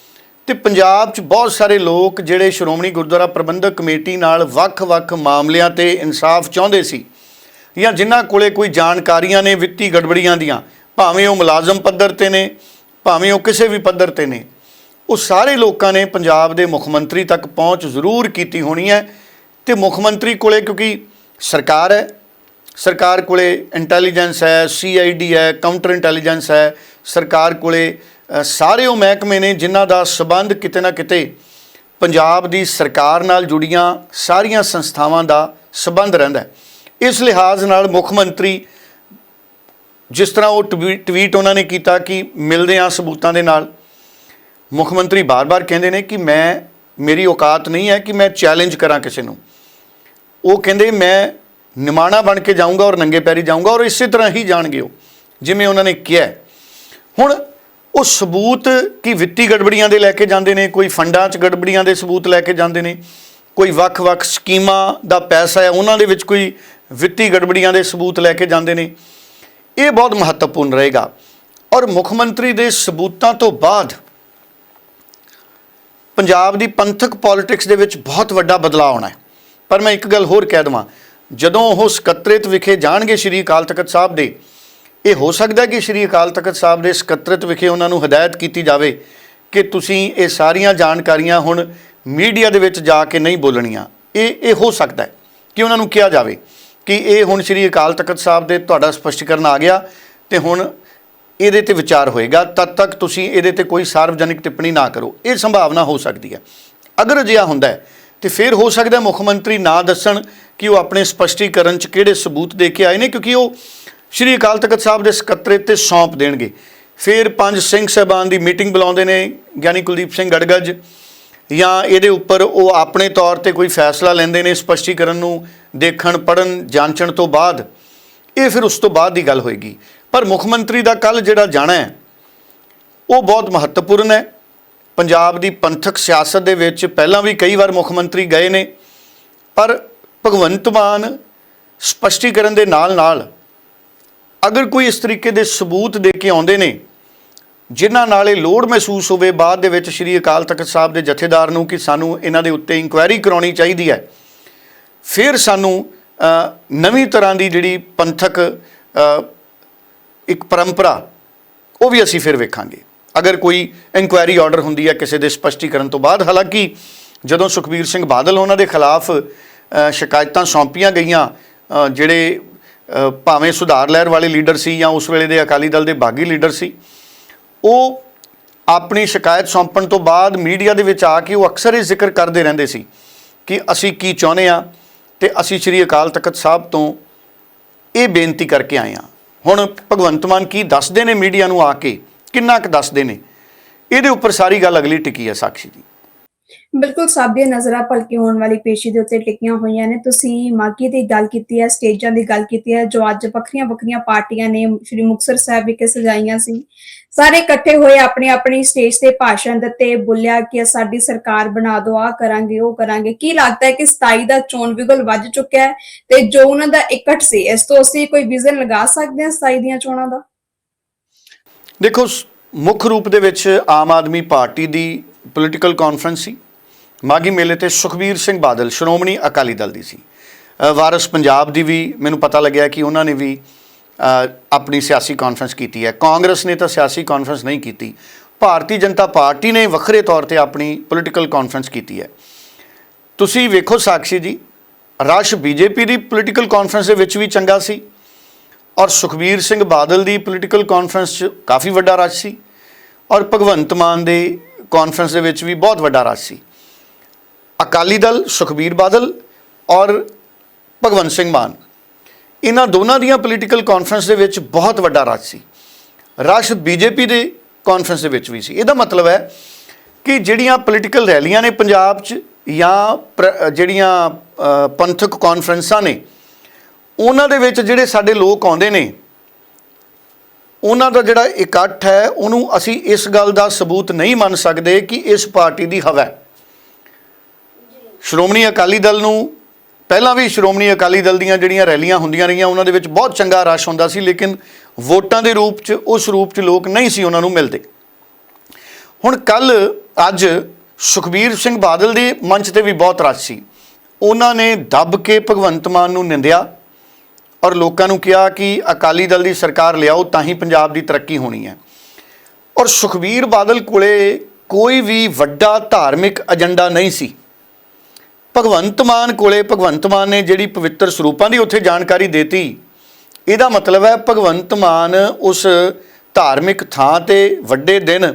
ਤੇ ਪੰਜਾਬ 'ਚ ਬਹੁਤ ਸਾਰੇ ਲੋਕ ਜਿਹੜੇ ਸ਼੍ਰੋਮਣੀ ਗੁਰਦੁਆਰਾ ਪ੍ਰਬੰਧਕ ਕਮੇਟੀ ਨਾਲ ਵੱਖ-ਵੱਖ ਮਾਮਲਿਆਂ ਤੇ ਇਨਸਾਫ ਚਾਹੁੰਦੇ ਸੀ ਜਾਂ ਜਿਨ੍ਹਾਂ ਕੋਲੇ ਕੋਈ ਜਾਣਕਾਰੀਆਂ ਨੇ ਵਿੱਤੀ ਗੜਬੜੀਆਂ ਦੀਆਂ ਭਾਵੇਂ ਉਹ ਮੁਲਾਜ਼ਮ ਪੱਧਰ ਤੇ ਨੇ ਭਾਵੇਂ ਉਹ ਕਿਸੇ ਵੀ ਪੱਧਰ ਤੇ ਨੇ ਉਹ ਸਾਰੇ ਲੋਕਾਂ ਨੇ ਪੰਜਾਬ ਦੇ ਮੁੱਖ ਮੰਤਰੀ ਤੱਕ ਪਹੁੰਚ ਜ਼ਰੂਰ ਕੀਤੀ ਹੋਣੀ ਹੈ ਤੇ ਮੁੱਖ ਮੰਤਰੀ ਕੋਲੇ ਕਿਉਂਕਿ ਸਰਕਾਰ ਹੈ, ਸਰਕਾਰ ਕੋਲੇ ਇੰਟੈਲੀਜੈਂਸ ਹੈ ਸੀਆਈਡੀ ਹੈ ਕਾਊਂਟਰ ਇੰਟੈਲੀਜੈਂਸ ਹੈ, ਸਰਕਾਰ ਕੋਲੇ ਸਾਰੇ ਉਹ ਮਹਿਕਮੇ ਨੇ ਜਿਨ੍ਹਾਂ ਦਾ ਸਬੰਧ ਕਿਤੇ ਨਾ ਕਿਤੇ ਪੰਜਾਬ ਦੀ ਸਰਕਾਰ ਨਾਲ ਜੁੜੀਆਂ ਸਾਰੀਆਂ ਸੰਸਥਾਵਾਂ ਦਾ ਸਬੰਧ ਰਹਿੰਦਾ ਹੈ। ਇਸ ਲਿਹਾਜ਼ ਨਾਲ ਮੁੱਖ ਮੰਤਰੀ ਜਿਸ ਤਰ੍ਹਾਂ ਉਹ ਟਵੀ- ਟਵੀਟ ਉਹਨਾਂ ਨੇ ਕੀਤਾ ਕਿ ਮਿਲਦੇ ਹਾਂ ਸਬੂਤਾਂ ਦੇ ਨਾਲ। ਮੁੱਖ ਮੰਤਰੀ ਬਾਰ-ਬਾਰ ਕਹਿੰਦੇ ਨੇ ਕਿ ਮੈਂ, ਮੇਰੀ ਔਕਾਤ ਨਹੀਂ ਹੈ ਕਿ ਮੈਂ ਚੈਲੰਜ ਕਰਾਂ ਕਿਸੇ ਨੂੰ। ਉਹ ਕਹਿੰਦੇ, ਮੈਂ ਨਿਮਾਣਾ ਬਣ ਕੇ ਜਾਊਂਗਾ ਔਰ ਨੰਗੇ ਪੈਰੀ ਜਾਊਂਗਾ ਔਰ ਇਸੇ ਤਰ੍ਹਾਂ ਹੀ ਜਾਣਗੇ ਉਹ, ਜਿਵੇਂ ਉਹਨਾਂ ਨੇ ਕਿਹਾ ਹੁਣ ਉਹ ਸਬੂਤ ਕਿ ਵਿੱਤੀ ਗੜਬੜੀਆਂ ਦੇ ਲੈ ਕੇ ਜਾਂਦੇ ਨੇ, ਕੋਈ ਫੰਡਾਂ 'ਚ ਗੜਬੜੀਆਂ ਦੇ ਸਬੂਤ ਲੈ ਕੇ ਜਾਂਦੇ ਨੇ, ਕੋਈ ਵੱਖ-ਵੱਖ ਸਕੀਮਾਂ ਦਾ ਪੈਸਾ ਹੈ, ਉਹਨਾਂ ਦੇ ਵਿੱਚ ਕੋਈ ਵਿੱਤੀ ਗੜਬੜੀਆਂ ਦੇ ਸਬੂਤ ਲੈ ਕੇ ਜਾਂਦੇ ਨੇ, ਇਹ ਬਹੁਤ ਮਹੱਤਵਪੂਰਨ ਰਹੇਗਾ। ਔਰ ਮੁੱਖ ਮੰਤਰੀ ਦੇ ਸਬੂਤਾਂ ਤੋਂ ਬਾਅਦ ਪੰਜਾਬ ਦੀ ਪੰਥਕ ਪੋਲਿਟਿਕਸ ਦੇ ਵਿੱਚ ਬਹੁਤ ਵੱਡਾ ਬਦਲਾਅ ਆਉਣਾ ਹੈ। ਪਰ ਮੈਂ ਇੱਕ ਗੱਲ ਹੋਰ ਕਹਿ ਦਵਾਂ, ਜਦੋਂ ਉਹ ਸਕੱਤਰੇਤ ਵਿਖੇ ਜਾਣਗੇ ਸ਼੍ਰੀ ਅਕਾਲ ਤਖਤ ਸਾਹਿਬ ਦੇ, ਇਹ ਹੋ ਸਕਦਾ ਕਿ ਸ਼੍ਰੀ ਅਕਾਲ ਤਖਤ ਸਾਹਿਬ ਦੇ ਸਕੱਤਰੇਤ ਵਿਖੇ ਉਹਨਾਂ ਨੂੰ ਹਦਾਇਤ ਕੀਤੀ ਜਾਵੇ ਕਿ ਤੁਸੀਂ ਇਹ ਸਾਰੀਆਂ ਜਾਣਕਾਰੀਆਂ ਹੁਣ ਮੀਡੀਆ ਦੇ ਵਿੱਚ ਜਾ ਕੇ ਨਹੀਂ ਬੋਲਣੀਆਂ। ਇਹ ਇਹ ਹੋ ਸਕਦਾ ਹੈ ਕਿ ਉਹਨਾਂ ਨੂੰ ਕਿਹਾ ਜਾਵੇ ਕਿ ਇਹ ਹੁਣ ਸ਼੍ਰੀ ਅਕਾਲ ਤਖਤ ਸਾਹਿਬ ਦੇ ਤੁਹਾਡਾ ਸਪਸ਼ਟੀਕਰਨ ਆ ਗਿਆ ਤੇ ਹੁਣ ਇਹਦੇ ਤੇ ਵਿਚਾਰ ਹੋਏਗਾ, ਤਦ ਤੱਕ ਤੁਸੀਂ ਇਹਦੇ ਤੇ ਕੋਈ ਸਾਰਵਜਨਿਕ ਟਿੱਪਣੀ ਨਾ ਕਰੋ। ਇਹ ਸੰਭਾਵਨਾ ਹੋ ਸਕਦੀ ਹੈ। ਅਗਰ ਅਜਿਹਾ ਹੁੰਦਾ ਹੈ, ਤੇ ਫਿਰ ਹੋ ਸਕਦਾ ਮੁੱਖ ਮੰਤਰੀ ਨਾ ਦੱਸਣ ਕਿ ਉਹ ਆਪਣੇ ਸਪਸ਼ਟੀਕਰਨ ਚ ਕਿਹੜੇ ਸਬੂਤ ਦੇ ਕੇ ਆਏ ਨੇ, ਕਿਉਂਕਿ ਉਹ ਸ਼੍ਰੀ ਅਕਾਲ ਤਖਤ ਸਾਹਿਬ ਦੇ ਸਕੱਤਰੇਤ ਤੇ ਸੌਂਪ ਦੇਣਗੇ। ਫਿਰ ਪੰਜ ਸਿੰਘ ਸਾਹਿਬਾਨ ਦੀ ਮੀਟਿੰਗ ਬੁਲਾਉਂਦੇ ਨੇ, ਗਿਆਨੀ ਕੁਲਦੀਪ ਸਿੰਘ ਗੜਗੜ ਜਾਂ ਇਹਦੇ ਉੱਪਰ ਉਹ ਆਪਣੇ ਤੌਰ ਤੇ ਕੋਈ ਫੈਸਲਾ ਲੈਂਦੇ ਨੇ ਸਪਸ਼ਟੀਕਰਨ ਨੂੰ ਦੇਖਣ ਪੜਨ ਜਾਂਚਣ ਤੋਂ ਬਾਅਦ। ਇਹ ਫਿਰ ਉਸ ਤੋਂ ਬਾਅਦ ਦੀ ਗੱਲ ਹੋਏਗੀ। ਪਰ ਮੁੱਖ ਮੰਤਰੀ ਦਾ ਕੱਲ ਜਿਹੜਾ ਜਾਣਾ ਹੈ, ਉਹ ਬਹੁਤ ਮਹੱਤਵਪੂਰਨ ਹੈ। ਪੰਜਾਬ ਦੀ ਪੰਥਕ ਸਿਆਸਤ ਦੇ ਵਿੱਚ ਪਹਿਲਾਂ ਵੀ ਕਈ ਵਾਰ ਮੁੱਖ ਮੰਤਰੀ ਗਏ ਨੇ, ਪਰ ਭਗਵੰਤ ਮਾਨ ਸਪਸ਼ਟੀਕਰਨ ਦੇ ਨਾਲ ਨਾਲ ਅਗਰ ਕੋਈ ਇਸ ਤਰੀਕੇ ਦੇ ਸਬੂਤ ਦੇ ਕੇ ਆਉਂਦੇ ਨੇ, ਜਿਨ੍ਹਾਂ ਨਾਲ ਇਹ ਲੋੜ ਮਹਿਸੂਸ ਹੋਵੇ, ਬਾਅਦ ਦੇ ਵਿੱਚ ਸ਼੍ਰੀ ਅਕਾਲ ਤਖਤ ਸਾਹਿਬ ਦੇ ਜਥੇਦਾਰ ਨੂੰ ਕਿ ਸਾਨੂੰ ਇਹਨਾਂ ਦੇ ਉੱਤੇ ਇਨਕੁਆਇਰੀ ਕਰਾਉਣੀ ਚਾਹੀਦੀ ਹੈ, ਫਿਰ ਸਾਨੂੰ ਨਵੀਂ ਤਰ੍ਹਾਂ ਦੀ ਜਿਹੜੀ ਪੰਥਕ ਇੱਕ ਪਰੰਪਰਾ, ਉਹ ਵੀ ਅਸੀਂ ਫਿਰ ਵੇਖਾਂਗੇ। ਅਗਰ ਕੋਈ ਇਨਕੁਆਇਰੀ ਆਰਡਰ ਹੁੰਦੀ ਹੈ ਕਿਸੇ ਦੇ ਸਪਸ਼ਟੀਕਰਨ ਤੋਂ ਬਾਅਦ, ਹਾਲਾਂਕਿ ਜਦੋਂ ਸੁਖਬੀਰ ਸਿੰਘ ਬਾਦਲ ਉਹਨਾਂ ਦੇ ਖਿਲਾਫ ਸ਼ਿਕਾਇਤਾਂ ਸੌਂਪੀਆਂ ਗਈਆਂ ਜਿਹੜੇ ਭਾਵੇਂ ਸੁਧਾਰ ਲਹਿਰ ਵਾਲੇ ਲੀਡਰ ਸੀ ਜਾਂ ਉਸ ਵੇਲੇ ਦੇ ਅਕਾਲੀ ਦਲ ਦੇ ਬਾਗੀ ਲੀਡਰ ਸੀ, ਉਹ ਆਪਣੀ ਸ਼ਿਕਾਇਤ ਸੌਂਪਣ ਤੋਂ ਬਾਅਦ ਮੀਡੀਆ ਦੇ ਵਿੱਚ ਆ ਕੇ ਉਹ ਅਕਸਰ ਇਹ ਜ਼ਿਕਰ ਕਰਦੇ ਰਹਿੰਦੇ ਸੀ ਕਿ ਅਸੀਂ ਕੀ ਚਾਹੁੰਦੇ ਆ ਤੇ ਅਸੀਂ ਸ੍ਰੀ ਅਕਾਲ ਤਖਤ ਸਾਹਿਬ ਤੋਂ ਇਹ ਬੇਨਤੀ ਕਰਕੇ ਆਏ ਆ ਹੁਣ ਭਗਵੰਤ ਮਾਨ ਕੀ ਦੱਸਦੇ ਨੇ ਮੀਡੀਆ ਨੂੰ ਆ ਕੇ? ਕਿੰਨਾ ਕੁ ਦੱਸਦੇ ਨੇ? ਇਹਦੇ ਉੱਪਰ ਸਾਰੀ ਗੱਲ ਅਗਲੀ ਟਿਕੀ ਹੈ ਸਾਖੀ ਦੀ ਬਿਲਕੁਲ ਸਭ ਨਜ਼ਰਾਂ ਭਲਕੇ ਹੋਣ ਵਾਲੀ ਪੇਸ਼ੀ ਦੇ ਉੱਤੇ ਟਿਕੀਆਂ ਹੋਈਆਂ ਨੇ। ਤੁਸੀਂ ਮਾਗੀ ਦੀ ਗੱਲ ਕੀਤੀ ਹੈ, ਸਟੇਜਾਂ ਦੀ ਗੱਲ ਕੀਤੀ ਹੈ, ਜੋ ਅੱਜ ਵੱਖਰੀਆਂ ਵੱਖਰੀਆਂ ਪਾਰਟੀਆਂ ਨੇ, ਸ਼੍ਰੀ ਮੁਕਤਸਰ ਸਾਹਿਬ ਵਿਖੇ ਸਜਾਈਆਂ ਸੀ। ਸਾਰੇ ਇਕੱਠੇ ਹੋਏ ਆਪਣੇ ਆਪਣੀ ਸਟੇਜ ਤੇ ਭਾਸ਼ਣ ਦਿੱਤੇ, ਬੋਲਿਆ ਕਿ ਸਾਡੀ ਸਰਕਾਰ ਬਣਾ ਦਿਓ ਆ ਕਰਾਂਗੇ, ਉਹ ਕਰਾਂਗੇ। ਕੀ ਲੱਗਦਾ ਹੈ ਕਿ 27 ਦਾ ਚੋਣ ਵਿਗਲ ਵੱਜ ਚੁੱਕਿਆ ਹੈ ਤੇ ਜੋ ਉਹਨਾਂ ਦਾ ਇਕੱਠ ਸੀ, ਇਸ ਤੋਂ ਅਸੀਂ ਕੋਈ ਵਿਜ਼ਨ ਲਗਾ ਸਕਦੇ ਹਾਂ 27 ਦੀਆਂ ਚੋਣਾਂ ਦਾ? ਦੇਖੋ, ਮੁੱਖ ਰੂਪ ਦੇ ਵਿੱਚ ਆਮ ਆਦਮੀ ਪਾਰਟੀ ਦੀ ਪੋਲੀਟੀਕਲ ਕਾਨਫਰੰਸ ਸੀ। ਮਾਗੀ ਮੇਲੇ ਤੇ ਸੁਖਬੀਰ ਸਿੰਘ ਬਾਦਲ ਸ਼੍ਰੋਮਣੀ ਅਕਾਲੀ ਦਲ ਦੀ ਸੀ। ਵਾਰਸ ਪੰਜਾਬ ਦੀ ਵੀ ਮੈਨੂੰ ਪਤਾ ਲੱਗਿਆ ਕਿ ਉਹਨਾਂ ਨੇ ਵੀ ਆਪਣੀ ਸਿਆਸੀ ਕਾਨਫਰੰਸ ਕੀਤੀ ਹੈ। ਕਾਂਗਰਸ ਨੇ ਤਾਂ ਸਿਆਸੀ ਕਾਨਫਰੰਸ ਨਹੀਂ ਕੀਤੀ। ਭਾਰਤੀ ਜਨਤਾ ਪਾਰਟੀ ਨੇ ਵੱਖਰੇ ਤੌਰ ਤੇ ਆਪਣੀ ਪੋਲੀਟੀਕਲ ਕਾਨਫਰੰਸ ਕੀਤੀ ਹੈ। ਤੁਸੀਂ ਵੇਖੋ ਸਾਕਸ਼ੀ ਜੀ, ਰਸ਼ ਬੀਜੇਪੀ ਦੀ ਪੋਲੀਟੀਕਲ ਕਾਨਫਰੰਸ ਦੇ ਵਿੱਚ ਵੀ ਚੰਗਾ ਸੀ ਔਰ ਸੁਖਬੀਰ ਸਿੰਘ ਬਾਦਲ ਦੀ ਪੋਲੀਟੀਕਲ ਕਾਨਫਰੰਸ 'ਚ ਕਾਫੀ ਵੱਡਾ ਰਸ਼ ਸੀ ਔਰ ਭਗਵੰਤ ਮਾਨ ਦੇ ਕਾਨਫਰੰਸ ਦੇ ਵਿੱਚ ਵੀ ਬਹੁਤ ਵੱਡਾ ਰਸ਼ ਸੀ। ਅਕਾਲੀ ਦਲ, ਸੁਖਬੀਰ ਬਾਦਲ ਔਰ ਭਗਵੰਤ ਸਿੰਘ ਮਾਨ। ਇਹਨਾਂ ਦੋਨਾਂ ਦੀਆਂ ਪੋਲੀਟੀਕਲ ਕਾਨਫਰੰਸ ਦੇ ਵਿੱਚ ਬਹੁਤ ਵੱਡਾ ਰਸ਼ ਸੀ। ਰਸ਼ ਬੀਜੇਪੀ ਦੇ ਕਾਨਫਰੰਸ ਦੇ ਵਿੱਚ ਵੀ ਸੀ। ਇਹਦਾ ਮਤਲਬ ਹੈ ਕਿ ਜਿਹੜੀਆਂ ਪੋਲੀਟੀਕਲ ਰੈਲੀਆਂ ਨੇ ਪੰਜਾਬ 'ਚ ਜਾਂ ਪ੍ਰ- ਜਿਹੜੀਆਂ ਪੰਥਕ ਕਾਨਫਰੰਸਾਂ ਨੇ, ਉਹਨਾਂ ਦੇ ਵਿੱਚ ਜਿਹੜੇ ਸਾਡੇ ਲੋਕ ਆਉਂਦੇ ਨੇ, ਉਹਨਾਂ ਦਾ ਜਿਹੜਾ ਇਕੱਠ ਹੈ, ਉਹਨੂੰ ਅਸੀਂ ਇਸ ਗੱਲ ਦਾ ਸਬੂਤ ਨਹੀਂ ਮੰਨ ਸਕਦੇ ਕਿ ਇਸ ਪਾਰਟੀ ਦੀ ਹਵਾ ਹੈ। ਸ਼੍ਰੋਮਣੀ ਅਕਾਲੀ ਦਲ ਨੂੰ ਪਹਿਲਾਂ ਵੀ ਸ਼੍ਰੋਮਣੀ ਅਕਾਲੀ ਦਲ ਦੀਆਂ ਜਿਹੜੀਆਂ ਰੈਲੀਆਂ ਹੁੰਦੀਆਂ ਰਹੀਆਂ, ਉਹਨਾਂ ਦੇ ਵਿੱਚ ਬਹੁਤ ਚੰਗਾ ਰਸ਼ ਹੁੰਦਾ ਸੀ, ਲੇਕਿਨ ਵੋਟਾਂ ਦੇ ਰੂਪ 'ਚ, ਉਸ ਰੂਪ 'ਚ ਲੋਕ ਨਹੀਂ ਸੀ ਉਹਨਾਂ ਨੂੰ ਮਿਲਦੇ। ਹੁਣ ਕੱਲ ਅੱਜ ਸੁਖਬੀਰ ਸਿੰਘ ਬਾਦਲ ਦੇ ਮੰਚ ਤੇ ਵੀ ਬਹੁਤ ਰਸ਼ ਸੀ। ਉਹਨਾਂ ਨੇ ਦੱਬ ਕੇ ਭਗਵੰਤ ਮਾਨ ਨੂੰ ਨਿੰਦਿਆ ਔਰ ਲੋਕਾਂ ਨੂੰ ਕਿਹਾ ਕਿ ਅਕਾਲੀ ਦਲ ਦੀ ਸਰਕਾਰ ਲਿਆਓ, ਤਾਂ ਹੀ ਪੰਜਾਬ ਦੀ ਤਰੱਕੀ ਹੋਣੀ ਹੈ। ਔਰ ਸੁਖਬੀਰ ਬਾਦਲ ਕੋਲੇ ਕੋਈ ਵੀ ਵੱਡਾ ਧਾਰਮਿਕ ਏਜੰਡਾ ਨਹੀਂ ਸੀ। ਭਗਵੰਤ ਮਾਨ ਕੋਲੇ ਭਗਵੰਤ ਮਾਨ ਨੇ ਜਿਹੜੀ ਪਵਿੱਤਰ ਸਰੂਪਾਂ ਦੀ ਉੱਥੇ ਜਾਣਕਾਰੀ ਦਿੱਤੀ। ਇਹਦਾ ਮਤਲਬ ਹੈ ਭਗਵੰਤ ਮਾਨ ਉਸ ਧਾਰਮਿਕ ਥਾਂ ਤੇ ਵੱਡੇ ਦਿਨ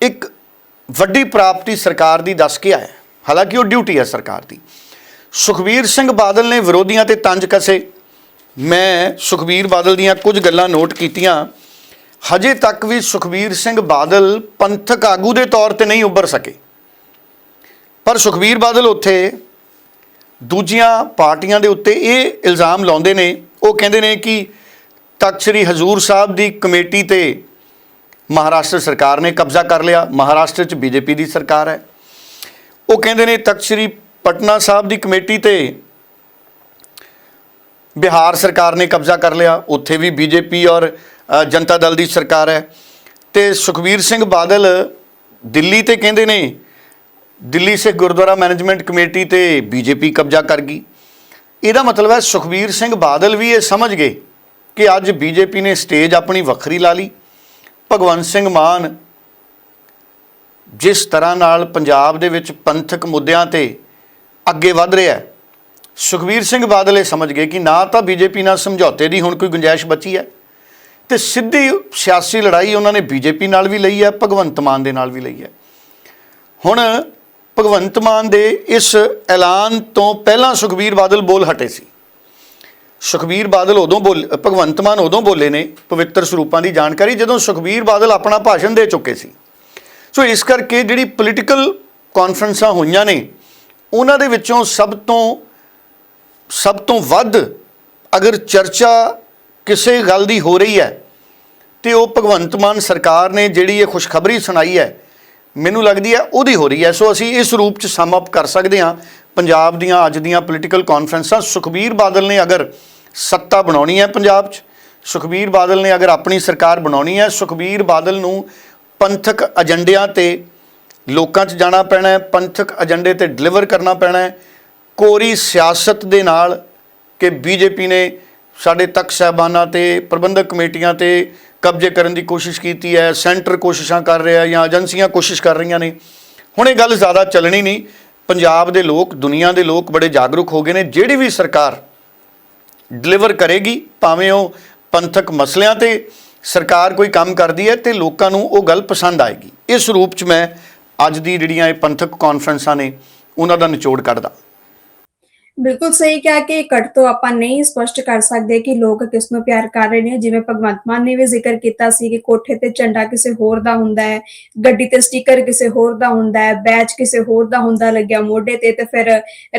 ਇੱਕ ਵੱਡੀ ਪ੍ਰਾਪਤੀ ਸਰਕਾਰ ਦੀ ਦੱਸ ਕੇ ਆਇਆ ਹਾਲਾਂਕਿ ਉਹ ਡਿਊਟੀ ਹੈ ਸਰਕਾਰ ਦੀ। ਸੁਖਬੀਰ ਸਿੰਘ ਬਾਦਲ ਨੇ ਵਿਰੋਧੀਆਂ ਤੇ ਤੰਜ ਕਸੇ। ਮੈਂ ਸੁਖਬੀਰ ਬਾਦਲ ਦੀਆਂ ਕੁਝ ਗੱਲਾਂ ਨੋਟ ਕੀਤੀਆਂ। ਹਜੇ ਤੱਕ ਵੀ ਸੁਖਬੀਰ ਸਿੰਘ ਬਾਦਲ ਪੰਥਕ ਆਗੂ ਦੇ ਤੌਰ ਤੇ ਨਹੀਂ ਉੱਭਰ ਸਕੇ। ਪਰ ਸੁਖਬੀਰ ਬਾਦਲ ਉੱਥੇ ਦੂਜੀਆਂ ਪਾਰਟੀਆਂ ਦੇ ਉੱਤੇ ਇਹ ਇਲਜ਼ਾਮ ਲਾਉਂਦੇ ਨੇ, ਉਹ ਕਹਿੰਦੇ ਨੇ ਕਿ ਤਖ਼ਤ ਸ੍ਰੀ ਹਜ਼ੂਰ ਸਾਹਿਬ ਦੀ ਕਮੇਟੀ ਤੇ ਮਹਾਰਾਸ਼ਟਰ ਸਰਕਾਰ ਨੇ ਕਬਜ਼ਾ ਕਰ ਲਿਆ, ਮਹਾਰਾਸ਼ਟਰ 'ਚ ਬੀਜੇਪੀ ਦੀ ਸਰਕਾਰ ਹੈ। ਉਹ ਕਹਿੰਦੇ ਨੇ ਤਖ਼ਤ ਸ੍ਰੀ ਪਟਨਾ ਸਾਹਿਬ ਦੀ ਕਮੇਟੀ ਤੇ ਬਿਹਾਰ ਸਰਕਾਰ ਨੇ ਕਬਜ਼ਾ ਕਰ ਲਿਆ, ਉੱਥੇ ਵੀ ਬੀਜੇਪੀ ਔਰ ਜਨਤਾ ਦਲ ਦੀ ਸਰਕਾਰ ਹੈ। ਤੇ ਸੁਖਬੀਰ ਸਿੰਘ ਬਾਦਲ ਦਿੱਲੀ ਤੇ ਕਹਿੰਦੇ ਨੇ ਦਿੱਲੀ ਸਿੱਖ ਗੁਰਦੁਆਰਾ ਮੈਨੇਜਮੈਂਟ ਕਮੇਟੀ ਤੇ ਬੀਜੇਪੀ ਕਬਜ਼ਾ ਕਰ ਗਈ। ਇਹਦਾ ਮਤਲਬ ਹੈ ਸੁਖਬੀਰ ਸਿੰਘ ਬਾਦਲ ਵੀ ਇਹ ਸਮਝ ਗਏ ਕਿ ਅੱਜ ਬੀਜੇਪੀ ਨੇ ਸਟੇਜ ਆਪਣੀ ਵੱਖਰੀ ਲਾ ਲਈ। ਭਗਵੰਤ ਸਿੰਘ ਮਾਨ ਜਿਸ ਤਰ੍ਹਾਂ ਨਾਲ ਪੰਜਾਬ ਦੇ ਵਿੱਚ ਪੰਥਕ ਮੁੱਦਿਆਂ ਤੇ ਅੱਗੇ ਵਧ ਰਿਹਾ ਹੈ, ਸੁਖਬੀਰ ਸਿੰਘ ਬਾਦਲ ਇਹ ਸਮਝ ਗਏ ਕਿ ਨਾ ਤਾਂ ਬੀਜੇਪੀ ਨਾਲ ਸਮਝੌਤੇ ਦੀ ਹੁਣ ਕੋਈ ਗੁੰਜਾਇਸ਼ ਬਚੀ ਹੈ ਤੇ ਸਿੱਧੀ ਸਿਆਸੀ ਲੜਾਈ ਉਹਨਾਂ ਨੇ ਬੀਜੇਪੀ ਨਾਲ ਵੀ ਲਈ ਹੈ, ਭਗਵੰਤ ਮਾਨ ਦੇ ਨਾਲ ਵੀ ਲਈ ਹੈ। ਹੁਣ ਭਗਵੰਤ ਮਾਨ ਦੇ ਇਸ ਐਲਾਨ ਤੋਂ ਪਹਿਲਾਂ ਸੁਖਬੀਰ ਬਾਦਲ ਬੋਲ ਹਟੇ ਸੀ। ਸੁਖਬੀਰ ਬਾਦਲ ਉਦੋਂ ਬੋਲ ਭਗਵੰਤ ਮਾਨ ਉਦੋਂ ਬੋਲੇ ਨੇ ਪਵਿੱਤਰ ਸਰੂਪਾਂ ਦੀ ਜਾਣਕਾਰੀ ਜਦੋਂ ਸੁਖਬੀਰ ਬਾਦਲ ਆਪਣਾ ਭਾਸ਼ਣ ਦੇ ਚੁੱਕੇ ਸੀ। ਸੋ ਇਸ ਕਰਕੇ ਜਿਹੜੀ ਪੋਲੀਟੀਕਲ ਕਾਨਫਰੰਸਾਂ ਹੋਈਆਂ ਨੇ, ਉਹਨਾਂ ਦੇ ਵਿੱਚੋਂ ਸਭ ਤੋਂ ਸਭ ਤੋਂ ਵੱਧ ਅਗਰ ਚਰਚਾ ਕਿਸੇ ਗੱਲ ਦੀ ਹੋ ਰਹੀ ਹੈ, ਤੇ ਉਹ ਭਗਵੰਤ ਮਾਨ ਸਰਕਾਰ ਨੇ ਜਿਹੜੀ ਇਹ ਖੁਸ਼ਖਬਰੀ ਸੁਣਾਈ ਹੈ ਮੈਨੂੰ ਲੱਗਦੀ ਹੈ ਉਹਦੀ ਹੋ ਰਹੀ ਹੈ ਸੋ ਅਸੀਂ ਇਸ ਰੂਪ ਚ ਸਮ ਅਪ ਕਰ ਸਕਦੇ ਹਾਂ ਪੰਜਾਬ ਦੀਆਂ ਅੱਜ ਦੀਆਂ ਪੋਲੀਟੀਕਲ ਕਾਨਫਰੰਸਾਂ ਸੁਖਬੀਰ ਬਾਦਲ ਨੇ ਅਗਰ ਸੱਤਾ ਬਣਾਉਣੀ ਹੈ ਪੰਜਾਬ 'ਚ, ਸੁਖਬੀਰ ਬਾਦਲ ਨੇ ਅਗਰ ਆਪਣੀ ਸਰਕਾਰ ਬਣਾਉਣੀ ਹੈ ਸੁਖਬੀਰ ਬਾਦਲ ਨੂੰ ਪੰਥਕ ਏਜੰਡਿਆਂ ਤੇ ਲੋਕਾਂ 'ਚ ਜਾਣਾ ਪੈਣਾ ਹੈ, ਪੰਥਕ ਏਜੰਡੇ ਤੇ ਡਿਲੀਵਰ ਕਰਨਾ ਪੈਣਾ ਹੈ। ਕੋਰੀ ਸਿਆਸਤ ਦੇ ਨਾਲ ਕਿ ਬੀਜੇਪੀ ਨੇ ਸਾਡੇ ਤਖ਼ਤ ਸਾਹਿਬਾਨਾਂ ਤੇ, ਪ੍ਰਬੰਧਕ ਕਮੇਟੀਆਂ ਤੇ ਕਬਜ਼ੇ ਕਰਨ ਦੀ ਕੋਸ਼ਿਸ਼ ਕੀਤੀ ਹੈ, ਸੈਂਟਰ ਕੋਸ਼ਿਸ਼ਾਂ ਕਰ ਰਿਹਾ ਜਾਂ ਏਜੰਸੀਆਂ ਕੋਸ਼ਿਸ਼ ਕਰ ਰਹੀਆਂ ਨੇ। ਹੁਣ ਇਹ ਗੱਲ ਜ਼ਿਆਦਾ ਚੱਲਣੀ ਨਹੀਂ। ਪੰਜਾਬ ਦੇ ਲੋਕ, ਦੁਨੀਆ ਦੇ ਲੋਕ ਬੜੇ ਜਾਗਰੂਕ ਹੋ ਗਏ ਨੇ। ਜਿਹੜੀ ਵੀ ਸਰਕਾਰ ਡਿਲੀਵਰ ਕਰੇਗੀ, ਭਾਵੇਂ ਉਹ ਪੰਥਕ ਮਸਲਿਆਂ ਤੇ ਸਰਕਾਰ ਕੋਈ ਕੰਮ ਕਰਦੀ ਹੈ ਤੇ ਲੋਕਾਂ ਨੂੰ ਉਹ ਗੱਲ ਪਸੰਦ ਆਏਗੀ। ਇਸ ਰੂਪ 'ਚ ਮੈਂ ਅੱਜ ਦੀ ਜਿਹੜੀਆਂ ਇਹ ਪੰਥਕ ਕਾਨਫਰੰਸਾਂ ਨੇ, ਉਹਨਾਂ ਦਾ ਨਿਚੋੜ ਕੱਢਦਾ। ਬਿਲਕੁਲ ਸਹੀ ਕਿਹਾ ਕਿ ਇਕੱਠ ਤੋਂ ਆਪਾਂ ਨਹੀਂ ਸਪਸ਼ਟ ਕਰ ਸਕਦੇ ਕਿ ਲੋਕ ਕਿਸ ਨੂੰ ਪਿਆਰ ਕਰ ਰਹੇ ਨੇ। ਜਿਵੇਂ ਭਗਵੰਤ ਮਾਨ ਨੇ ਵੀ ਜ਼ਿਕਰ ਕੀਤਾ ਸੀ ਕਿ ਕੋਠੇ ਤੇ ਝੰਡਾ ਕਿਸੇ ਹੋਰ ਦਾ ਹੁੰਦਾ ਹੈ, ਗੱਡੀ ਤੇ ਸਟicker ਕਿਸੇ ਹੋਰ ਦਾ ਹੁੰਦਾ ਹੈ, ਬੈਚ ਕਿਸੇ ਹੋਰ ਦਾ ਹੁੰਦਾ ਲੱਗਿਆ ਮੋਢੇ ਤੇ ਤੇ ਫਿਰ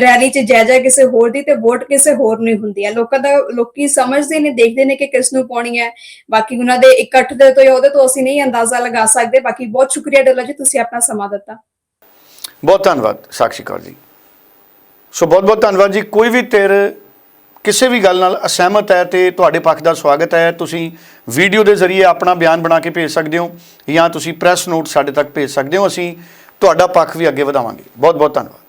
ਰੈਲੀ 'ਚ ਜੈ ਕਿਸੇ ਹੋਰ ਦੀ ਤੇ ਵੋਟ ਕਿਸੇ ਹੋਰ ਨੂੰ ਹੁੰਦੀ ਹੈ। ਲੋਕਾਂ ਦਾ, ਲੋਕੀ ਸਮਝਦੇ ਨੇ, ਦੇਖਦੇ ਨੇ ਕਿ ਕਿਸ ਨੂੰ ਪਾਉਣੀ ਹੈ। ਬਾਕੀ ਉਹਨਾਂ ਦੇ ਇਕੱਠ ਦੇ ਤੋਂ ਉਹਦੇ ਤੋਂ ਅਸੀਂ ਨਹੀਂ ਅੰਦਾਜ਼ਾ ਲਗਾ ਸਕਦੇ। ਬਾਕੀ ਬਹੁਤ ਸ਼ੁਕਰੀਆ ਡੋਲਾ ਜੀ, ਤੁਸੀਂ ਆਪਣਾ ਸਮਾਂ ਦਿੱਤਾ। ਬਹੁਤ ਧੰਨਵਾਦ। ਸਾਕਸ਼ੀ ਕੌਰ ਜੀ। ਸੋ ਬਹੁਤ ਬਹੁਤ ਧੰਨਵਾਦ ਜੀ। ਕੋਈ ਵੀ ਧਿਰ ਕਿਸੇ ਵੀ ਗੱਲ ਨਾਲ ਅਸਹਿਮਤ ਹੈ ਤੇ ਤੁਹਾਡੇ ਪੱਖ ਦਾ ਸਵਾਗਤ ਹੈ। ਤੁਸੀਂ ਵੀਡੀਓ ਦੇ ਜ਼ਰੀਏ ਆਪਣਾ ਬਿਆਨ ਬਣਾ ਕੇ ਭੇਜ ਸਕਦੇ ਹੋ ਜਾਂ ਤੁਸੀਂ ਪ੍ਰੈਸ ਨੋਟ ਸਾਡੇ ਤੱਕ ਭੇਜ ਸਕਦੇ ਹੋ। ਅਸੀਂ ਤੁਹਾਡਾ ਪੱਖ ਵੀ ਅੱਗੇ ਵਧਾਵਾਂਗੇ। ਬਹੁਤ ਬਹੁਤ ਧੰਨਵਾਦ।